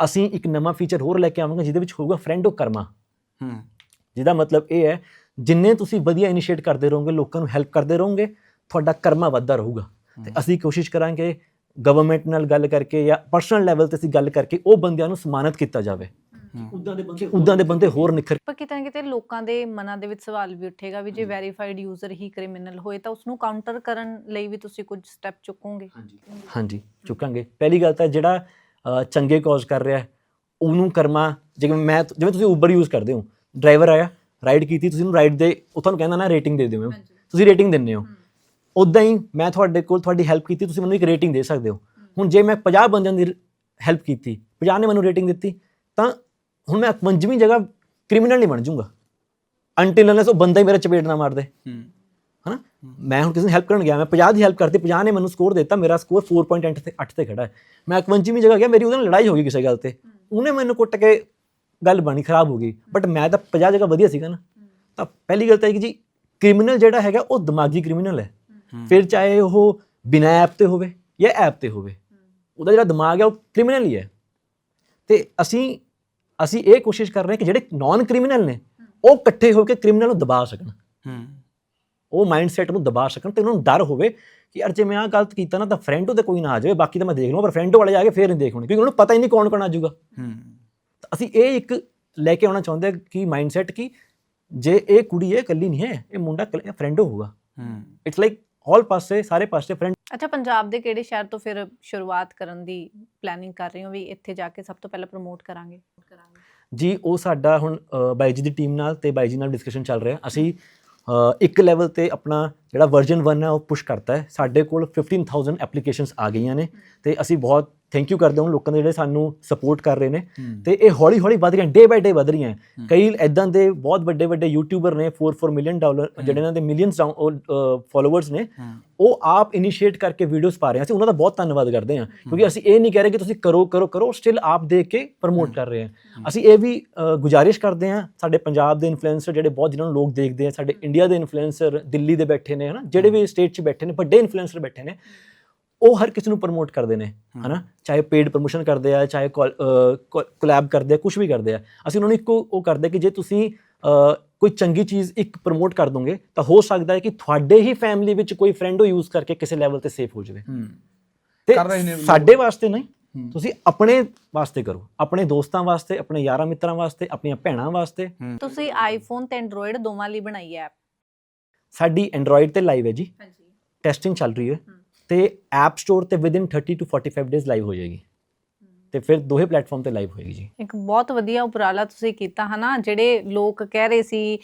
ਅਸੀਂ ਇੱਕ ਨਵਾਂ ਫੀਚਰ ਹੋਰ ਲੈ ਕੇ ਆਵਾਂਗੇ ਜਿਹਦੇ ਵਿੱਚ ਹੋਊਗਾ ਫਰੈਂਡ ਆਫ ਕਰਮਾ ਹੂੰ ਜਿਹਦਾ ਮਤਲਬ ਇਹ ਹੈ ਜਿੰਨੇ ਤੁਸੀਂ ਵਧੀਆ ਇਨੀਸ਼ੀਏਟ ਕਰਦੇ ਰਹੋਗੇ ਲੋਕਾਂ ਨੂੰ ਹੈਲਪ ਕਰਦੇ ਰਹੋਗੇ ਤੁਹਾਡਾ ਕਰਮਾ ਵੱਧਦਾ ਰਹੂਗਾ। ਤੇ ਅਸੀਂ ਕੋਸ਼ਿਸ਼ ਕਰਾਂਗੇ ਗਵਰਨਮੈਂਟ ਨਾਲ ਗੱਲ ਕਰਕੇ ਜਾਂ ਪਰਸਨਲ ਲੈਵਲ ਤੇ ਅਸੀਂ ਗੱਲ ਕਰਕੇ ਉਹ ਬੰਦਿਆਂ ਨੂੰ ਸਨਮਾਨਿਤ ਕੀਤਾ ਜਾਵੇ। ਉਦਾਂ ਦੇ ਬੰਦੇ ਉਦਾਂ ਦੇ ਬੰਦੇ ਹੋਰ ਨਿਖਰ ਪਰ ਕਿਤੇ ਨਾ ਕਿਤੇ ਲੋਕਾਂ ਦੇ ਮਨਾਂ ਦੇ ਵਿੱਚ ਸਵਾਲ ਵੀ ਉੱਠੇਗਾ ਵੀ ਜੇ ਵੈਰੀਫਾਈਡ ਯੂਜ਼ਰ ਹੀ ਕ੍ਰਿਮੀਨਲ ਹੋਏ ਤਾਂ ਉਸ ਨੂੰ ਕਾਊਂਟਰ ਕਰਨ ਲਈ ਵੀ ਤੁਸੀਂ ਕੁਝ ਸਟੈਪ ਚੁੱਕੋਗੇ। ਹਾਂਜੀ। ਚੁੱਕਾਂਗੇ। ਪਹਿਲੀ ਗੱਲ ਤਾਂ ਜਿਹੜਾ ਚੰਗੇ ਕਾਜ਼ ਕਰ ਰਿਹਾ ਉਹਨੂੰ ਕਰਮਾ ਜਿਵੇਂ ਮੈਂ ਜਿਵੇਂ ਤੁਸੀਂ ਉਬਰ ਯੂਜ਼ ਕਰਦੇ ਹੋ। ਡਰਾਈਵਰ ਆਇਆ ਰਾਈਡ ਕੀਤੀ ਤੁਸੀਂ ਉਹਨੂੰ ਰਾਈਡ ਦੇ ਉਹ ਤੁਹਾਨੂੰ ਕਹਿੰਦਾ ਨਾ ਰੇਟਿੰਗ ਦੇ ਦਿਓ। ਤੁਸੀਂ ਰੇਟਿੰਗ ਦਿੰਦੇ ਹੋ। ਉਦਾਂ ਹੀ ਮੈਂ ਤੁਹਾਡੇ ਕੋਲ ਤੁਹਾਡੀ ਹੈਲਪ ਕੀਤੀ ਤੁਸੀਂ ਮੈਨੂੰ ਇੱਕ ਰੇਟਿੰਗ ਦੇ ਸਕਦੇ ਹੋ। ਹੁਣ ਜੇ ਮੈਂ 50 ਬੰਦਿਆਂ ਦੀ ਹੈਲਪ ਕੀਤੀ 50 ਨੇ ਮੈਨੂੰ ਰੇਟਿੰਗ ਦਿੱਤੀ ਤਾਂ ਹੁਣ ਮੈਂ 51ਵੀਂ ਜਗ੍ਹਾ ਕ੍ਰਿਮੀਨਲ ਨਹੀਂ ਬਣ ਜਾਊਂਗਾ। ਅੰਟਿਲ ਅਨਲੈਸ ਉਹ ਬੰਦਾ ਹੀ ਮੇਰਾ ਚਪੇੜ ਨਾ ਮਾਰ ਦੇ। ਹੂੰ। ਹਨਾ? ਮੈਂ ਹੁਣ ਕਿਸੇ ਨੂੰ ਹੈਲਪ ਕਰਨ ਗਿਆ ਮੈਂ 50 ਦੀ ਹੈਲਪ ਕਰਤੀ 50 ਨੇ ਮੈਨੂੰ ਸਕੋਰ ਦਿੱਤਾ ਮੇਰਾ ਸਕੋਰ 4.8 ਤੇ 8 ਤੇ ਖੜਾ ਹੈ। ਮੈਂ 51ਵੀਂ ਜਗ੍ਹਾ ਗਿਆ ਮੇਰੀ ਉਹਦੇ ਨਾਲ ਲੜਾਈ ਹੋ ਗਈ ਕਿਸੇ ਗੱਲ ਤੇ। ਉਹਨੇ ਮੈਨੂੰ ਕੁੱਟ ਕੇ ਗੱਲ ਬਣੀ ਖਰਾਬ ਹੋ ਗਈ। ਬਟ ਮੈਂ ਤਾਂ 50 ਜਗ੍ਹਾ ਵਧੀਆ ਸੀਗਾ ਨਾ। ਤਾਂ ਪਹਿਲੀ ਗੱਲ ਤਾਂ ਇਹ ਕਿ ਜੀ ਕ੍ਰਿਮੀਨਲ ਜਿਹੜਾ ਹੈਗਾ ਉਹ ਦਿਮਾਗੀ ਕ੍ਰਿਮੀਨਲ ਹੈ। ਫਿਰ ਚਾਹੇ ਉਹ ਬਿਨਾਂ ਐਪ ਤੇ ਹੋਵੇ ਜਾਂ ਐਪ ਤੇ ਹੋਵੇ ਉਹਦਾ ਜਿਹੜਾ ਦਿਮਾਗ ਹੈ ਉਹ ਕ੍ਰਿਮੀਨਲ ਹੀ ਹੈ। ਤੇ ਅਸੀਂ ਅਸੀਂ ਇਹ ਕੋਸ਼ਿਸ਼ ਕਰ ਰਹੇ ਹਾਂ ਕਿ ਜਿਹੜੇ ਨਾਨ ਕ੍ਰਿਮੀਨਲ ਨੇ ਉਹ ਇਕੱਠੇ ਹੋ ਕੇ ਕ੍ਰਿਮੀਨਲ ਨੂੰ ਦਬਾ ਸਕਣ। ਹੂੰ। ਉਹ ਮਾਈਂਡਸੈਟ ਨੂੰ ਦਬਾ ਸਕਣ ਤੇ ਉਹਨਾਂ ਨੂੰ ਡਰ ਹੋਵੇ ਕਿ ਯਾਰ ਜੇ ਮੈਂ ਆਹ ਗਲਤ ਕੀਤਾ ਨਾ ਤਾਂ ਫਰੈਂਡੋ ਤੇ ਕੋਈ ਨਾ ਆ ਜਾਵੇ ਬਾਕੀ ਤਾਂ ਮੈਂ ਦੇਖ ਲਵਾਂ ਪਰ ਫਰੈਂਡੋ ਵਾਲੇ ਜਾ ਕੇ ਫੇਰ ਨਹੀਂ ਦੇਖ ਹੋਣੇ ਕਿਉਂਕਿ ਉਹਨਾਂ ਪਤਾ ਹੀ ਨਹੀਂ ਕੌਣ ਕੌਣ ਆ ਜਾਊਗਾ। ਤਾਂ ਅਸੀਂ ਇਹ ਇੱਕ ਲੈ ਕੇ ਆਉਣਾ ਚਾਹੁੰਦੇ ਕਿ ਮਾਈਂਡਸੈਟ ਕਿ ਜੇ ਇਹ ਕੁੜੀ ਹੈ ਇਕੱਲੀ ਨਹੀਂ ਹੈ ਇਹ ਮੁੰਡਾ ਫਰੈਂਡੋ ਹੋਊਗਾ। ਹੂੰ। ਇਟਸ ਲਾਈਕ ਆਲ ਪਾਸੇ ਸਾਰੇ ਪਾਸੇ ਫਰੈਂਡ ਅੱਛਾ ਪੰਜਾਬ ਦੇ ਕਿਹੜੇ ਸ਼ਹਿਰ ਤੋਂ ਫਿਰ ਸ਼ੁਰੂਆਤ ਕਰਨ ਦੀ ਪਲੈਨਿੰਗ ਕਰ ਰਹੇ ਹੋ ਵੀ ਇੱਥੇ ਜਾ ਕੇ ਸਭ ਤੋਂ ਪਹਿਲਾਂ ਪ੍ਰਮੋਟ ਕਰਾਂਗੇ? ਜੀ ਉਹ ਸਾਡਾ ਹੁਣ ਬਾਈ ਜੀ ਦੀ ਟੀਮ ਨਾਲ ਤੇ ਬਾਈ ਜੀ ਨਾਲ ਡਿਸਕਸ਼ਨ ਚੱਲ ਰਿਹਾ। ਅਸੀਂ ਇੱਕ ਲੈਵਲ ਤੇ ਆਪਣਾ ਜਿਹੜਾ ਵਰਜ਼ਨ 1 ਹੈ ਉਹ ਪੁਸ਼ ਕਰਤਾ ਹੈ। ਸਾਡੇ ਕੋਲ 15000 ਐਪਲੀਕੇਸ਼ਨਸ ਆ ਗਈਆਂ ਨੇ ਤੇ ਅਸੀਂ ਬਹੁਤ ਥੈਂਕ ਯੂ ਕਰਦੇ ਹਾਂ ਲੋਕਾਂ ਦੇ ਜਿਹੜੇ ਸਾਨੂੰ ਸਪੋਰਟ ਕਰ ਰਹੇ ਨੇ। ਤੇ ਇਹ ਹੌਲੀ ਹੌਲੀ ਵਧ ਰਹੀਆਂ ਡੇ ਬਾਈ ਡੇ ਵਧ ਰਹੀਆਂ। ਕਈ ਐਦਾਂ ਦੇ ਬਹੁਤ ਵੱਡੇ ਵੱਡੇ ਯੂਟਿਊਬਰ ਨੇ 4-4 ਮਿਲੀਅਨ ਡਾਲਰ ਜਿਹੜੇ ਇਹਨਾਂ ਦੇ ਮਿਲੀਅਨਸ ਫਾਲੋਅਰਸ ਨੇ ਉਹ ਆਪ ਇਨੀਸ਼ੀਏਟ ਕਰਕੇ ਵੀਡੀਓਜ਼ ਪਾ ਰਹੇ ਆ। ਅਸੀਂ ਉਹਨਾਂ ਦਾ ਬਹੁਤ ਧੰਨਵਾਦ ਕਰਦੇ ਹਾਂ ਕਿਉਂਕਿ ਅਸੀਂ ਇਹ ਨਹੀਂ ਕਹਿ ਰਹੇ ਕਿ ਤੁਸੀਂ ਕਰੋ ਕਰੋ ਕਰੋ ਸਟਿਲ ਆਪ ਦੇਖ ਕੇ ਪ੍ਰਮੋਟ ਕਰ ਰਹੇ ਹਾਂ। ਅਸੀਂ ਇਹ ਵੀ ਗੁਜ਼ਾਰਿਸ਼ ਕਰਦੇ ਹਾਂ ਸਾਡੇ ਪੰਜਾਬ ਦੇ ਇਨਫਲੂਐਂਸਰ ਜਿਹੜੇ ਬਹੁਤ ਜਿਨ੍ਹਾਂ ਨੂੰ ਲੋਕ ਦੇਖਦੇ ਆ ਸਾਡੇ ਇੰਡੀਆ ਦੇ ਇਨਫਲੂਐਂਸਰ ਦਿੱਲੀ ਦੇ ਬੈਠੇ ਨੇ ਹਨਾ ਜਿਹੜੇ ਵੀ ਸਟੇਟ 'ਚ ਬੈਠੇ ਨੇ ਵੱਡੇ ਇਨਫਲੂਐਂਸਰ ਬੈਠੇ ਨੇ ਉਹ ਹਰ ਕਿਸੇ ਨੂੰ ਪ੍ਰਮੋਟ ਕਰਦੇ ਨੇ ਹਨਾ? ਚਾਹੇ ਪੇਡ ਪ੍ਰੋਮੋਸ਼ਨ ਕਰਦੇ ਆ ਚਾਹੇ ਕੋਲੈਬ ਕਰਦੇ ਆ ਕੁਝ ਵੀ ਕਰਦੇ ਆ। ਅਸੀਂ ਉਹਨਾਂ ਨੂੰ ਇੱਕੋ ਉਹ ਕਰਦੇ ਕਿ ਜੇ ਤੁਸੀਂ ਕੋਈ ਚੰਗੀ ਚੀਜ਼ ਇੱਕ ਪ੍ਰਮੋਟ ਕਰ ਦੋਗੇ ਤਾਂ ਹੋ ਸਕਦਾ ਹੈ ਕਿ ਤੁਹਾਡੇ ਹੀ ਫੈਮਿਲੀ ਵਿੱਚ ਕੋਈ ਫਰੈਂਡ ਉਹ ਯੂਜ਼ ਕਰਕੇ ਕਿਸੇ ਲੈਵਲ ਤੇ ਸੇਫ ਹੋ ਜਾਵੇ। ਤੇ। ਸਾਡੇ ਵਾਸਤੇ ਨਹੀਂ ਤੁਸੀਂ ਆਪਣੇ ਵਾਸਤੇ ਕਰੋ ਆਪਣੇ ਦੋਸਤਾਂ ਵਾਸਤੇ ਆਪਣੇ ਯਾਰਾਂ ਮਿੱਤਰਾਂ ਵਾਸਤੇ ਆਪਣੀਆਂ ਭੈਣਾਂ ਵਾਸਤੇ। ਤੁਸੀਂ ਆਈਫੋਨ ਤੇ ਐਂਡਰੋਇਡ ਦੋਵਾਂ ਲਈ ਬਣਾਈ ਹੈ ਐਪ ਸਾਡੀ ਐਂਡਰੋਇਡ ਤੇ ਲਾਈਵ ਹੈ ਜੀ। ਹਾਂਜੀ। ਟੈਸਟਿੰਗ ਚੱਲ ਰਹੀ ਹੈ। ਤੇ ਐਪ ਸਟੋਰ ਤੇ ਵਿਦਿਨ 30 ਟੂ 45 ਡੇਜ਼ ਲਾਈਵ ਹੋ ਜਾਏਗੀ। ਤੇ ਫਿਰ ਦੋਹੇ ਪਲੇਟਫਾਰਮ ਤੇ ਲਾਈਵ ਹੋਏਗੀ ਜੀ। ਇੱਕ ਬਹੁਤ ਵਧੀਆ ਉਪਰਾਲਾ ਤੁਸੀਂ ਕੀਤਾ ਹਨਾ? ਜਿਹੜੇ ਲੋਕ ਕਹਿ ਰਹੇ ਸੀ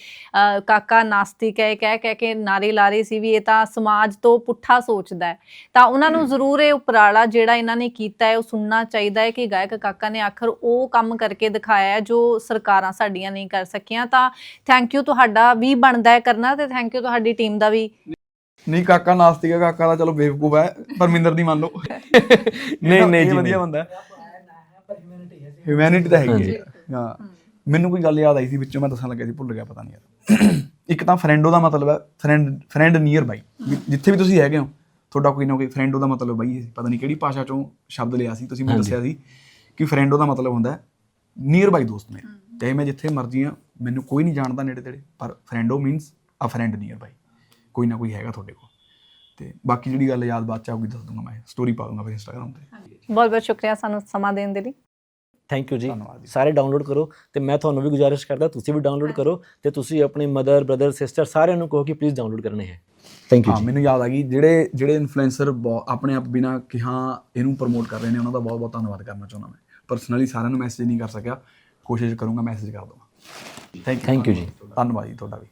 ਕਾਕਾ ਨਾਸਤਿਕ ਹੈ ਕਹਿ ਕਹਿ ਕੇ ਨਾਰੇ ਲਾ ਰਹੇ ਸੀ ਵੀ ਇਹ ਤਾਂ ਸਮਾਜ ਤੋਂ ਪੁੱਠਾ ਸੋਚਦਾ ਹੈ। ਤਾਂ ਉਹਨਾਂ ਨੂੰ ਜ਼ਰੂਰ ਇਹ ਉਪਰਾਲਾ ਜਿਹੜਾ ਇਹਨਾਂ ਨੇ ਕੀਤਾ ਹੈ ਉਹ ਸੁਣਨਾ ਚਾਹੀਦਾ ਹੈ ਕਿ ਗਾਇਕ ਕਾਕਾ ਨੇ ਆਖਰ ਉਹ ਕੰਮ ਕਰਕੇ ਦਿਖਾਇਆ ਹੈ ਜੋ ਸਰਕਾਰਾਂ ਸਾਡੀਆਂ ਨਹੀਂ ਕਰ ਸਕੀਆਂ। ਤਾਂ ਥੈਂਕ ਯੂ ਤੁਹਾਡਾ ਵੀ ਬਣਦਾ ਹੈ ਕਰਨਾ ਤੇ ਥੈਂਕ ਯੂ ਤੁਹਾਡੀ ਟੀਮ ਦਾ ਵੀ ਨਹੀਂ ਕਾਕਾ ਨਾਸਤਿਕ ਹੈ ਕਾਕਾ ਦਾ ਚਲੋ ਬੇਵਕੂਫ ਹੈ ਪਰਮਿੰਦਰ ਦੀ ਮੰਨ ਲਓ। ਨਹੀਂ, ਨਹੀਂ ਇਹ ਜੀ, ਵਧੀਆ। ਬੰਦਾ ਹੈ। ਹਿਊਮੈਨਿਟੀ ਤਾਂ ਹੈਗੀ ਹੈ। ਹਾਂ। ਮੈਨੂੰ ਕੋਈ ਗੱਲ ਯਾਦ ਆਈ ਸੀ ਵਿੱਚੋਂ ਮੈਂ ਦੱਸਣ ਲੱਗਿਆ ਸੀ ਭੁੱਲ ਗਿਆ ਪਤਾ ਨਹੀਂ ਯਾਰ। ਇੱਕ ਤਾਂ ਫਰੈਂਡੋ ਦਾ ਮਤਲਬ ਹੈ ਫਰੈਂਡ ਫਰੈਂਡ ਨੀਅਰ ਬਾਈ ਜਿੱਥੇ ਵੀ ਤੁਸੀਂ ਹੈਗੇ ਹੋ ਤੁਹਾਡਾ ਕੋਈ ਨਾ ਕੋਈ ਫਰੈਂਡੋ ਦਾ ਮਤਲਬ ਬਾਈ ਪਤਾ ਨਹੀਂ ਕਿਹੜੀ ਭਾਸ਼ਾ ਚੋਂ ਸ਼ਬਦ ਲਿਆ ਸੀ ਤੁਸੀਂ ਮੈਨੂੰ ਦੱਸਿਆ ਸੀ ਕਿ ਫਰੈਂਡੋ ਦਾ ਮਤਲਬ ਹੁੰਦਾ ਹੈ ਨੀਅਰ ਬਾਈ ਦੋਸਤ ਮੇਰੇ। ਚਾਹੇ ਮੈਂ ਜਿੱਥੇ ਮਰਜ਼ੀ ਆ ਮੈਨੂੰ ਕੋਈ ਨਹੀਂ ਜਾਣਦਾ ਨੇੜੇ ਤੇੜੇ ਪਰ ਫਰੈਂਡੋ means a friend nearby ਕੋਈ ਨਾ ਕੋਈ ਹੈਗਾ ਤੁਹਾਡੇ ਕੋਲ। ਤੇ ਬਾਕੀ ਜਿਹੜੀ ਗੱਲ ਯਾਦ ਬਾਅਦ ਚ ਆਊਗੀ ਦੱਸ ਦੂੰਗਾ ਮੈਂ। ਸਟੋਰੀ ਪਾ ਦੂੰਗਾ ਫਿਰ ਇੰਸਟਾਗ੍ਰਾਮ ਤੇ। ਬਹੁਤ ਬਹੁਤ ਸ਼ੁਕਰੀਆ ਸਾਨੂੰ ਸਮਾਂ ਦੇਣ ਦੇ ਲਈ। ਥੈਂਕ ਯੂ ਜੀ। ਧੰਨਵਾਦ ਜੀ। ਸਾਰੇ ਡਾਊਨਲੋਡ ਕਰੋ ਤੇ ਮੈਂ ਤੁਹਾਨੂੰ ਵੀ ਗੁਜ਼ਾਰਿਸ਼ ਕਰਦਾ ਤੁਸੀਂ ਵੀ ਡਾਊਨਲੋਡ ਕਰੋ ਤੇ ਤੁਸੀਂ ਆਪਣੀ ਮਦਰ ਬ੍ਰਦਰ ਸਿਸਟਰ ਸਾਰਿਆਂ ਨੂੰ ਕਹੋ ਕਿ ਪਲੀਜ਼ ਡਾਊਨਲੋਡ ਕਰਨੇ ਹੈ। ਥੈਂਕ ਯੂ ਹਾਂ ਜੀ। ਮੈਨੂੰ ਯਾਦ ਆ ਗਈ ਜਿਹੜੇ ਜਿਹੜੇ ਇਨਫਲੂਐਂਸਰ ਆਪਣੇ ਆਪ ਬਿਨਾ ਕਿ ਹਾਂ ਇਹਨੂੰ ਪ੍ਰਮੋਟ ਕਰ ਰਹੇ ਨੇ ਉਹਨਾਂ ਦਾ ਬਹੁਤ ਬਹੁਤ ਧੰਨਵਾਦ ਕਰਨਾ ਚਾਹੁੰਦਾ ਮੈਂ। ਪਰਸਨਲੀ ਸਾਰਿਆਂ ਨੂੰ ਮੈਸੇਜ ਨਹੀਂ ਕਰ ਸਕਿਆ। ਕੋਸ਼ਿਸ਼ ਕਰੂੰਗਾ ਮੈਸੇਜ ਕਰ ਦਵਾਂ। ਥੈਂਕ you ਜੀ। ਧੰਨਵਾਦ ਜੀ ਤੁਹਾਡਾ ਵੀ।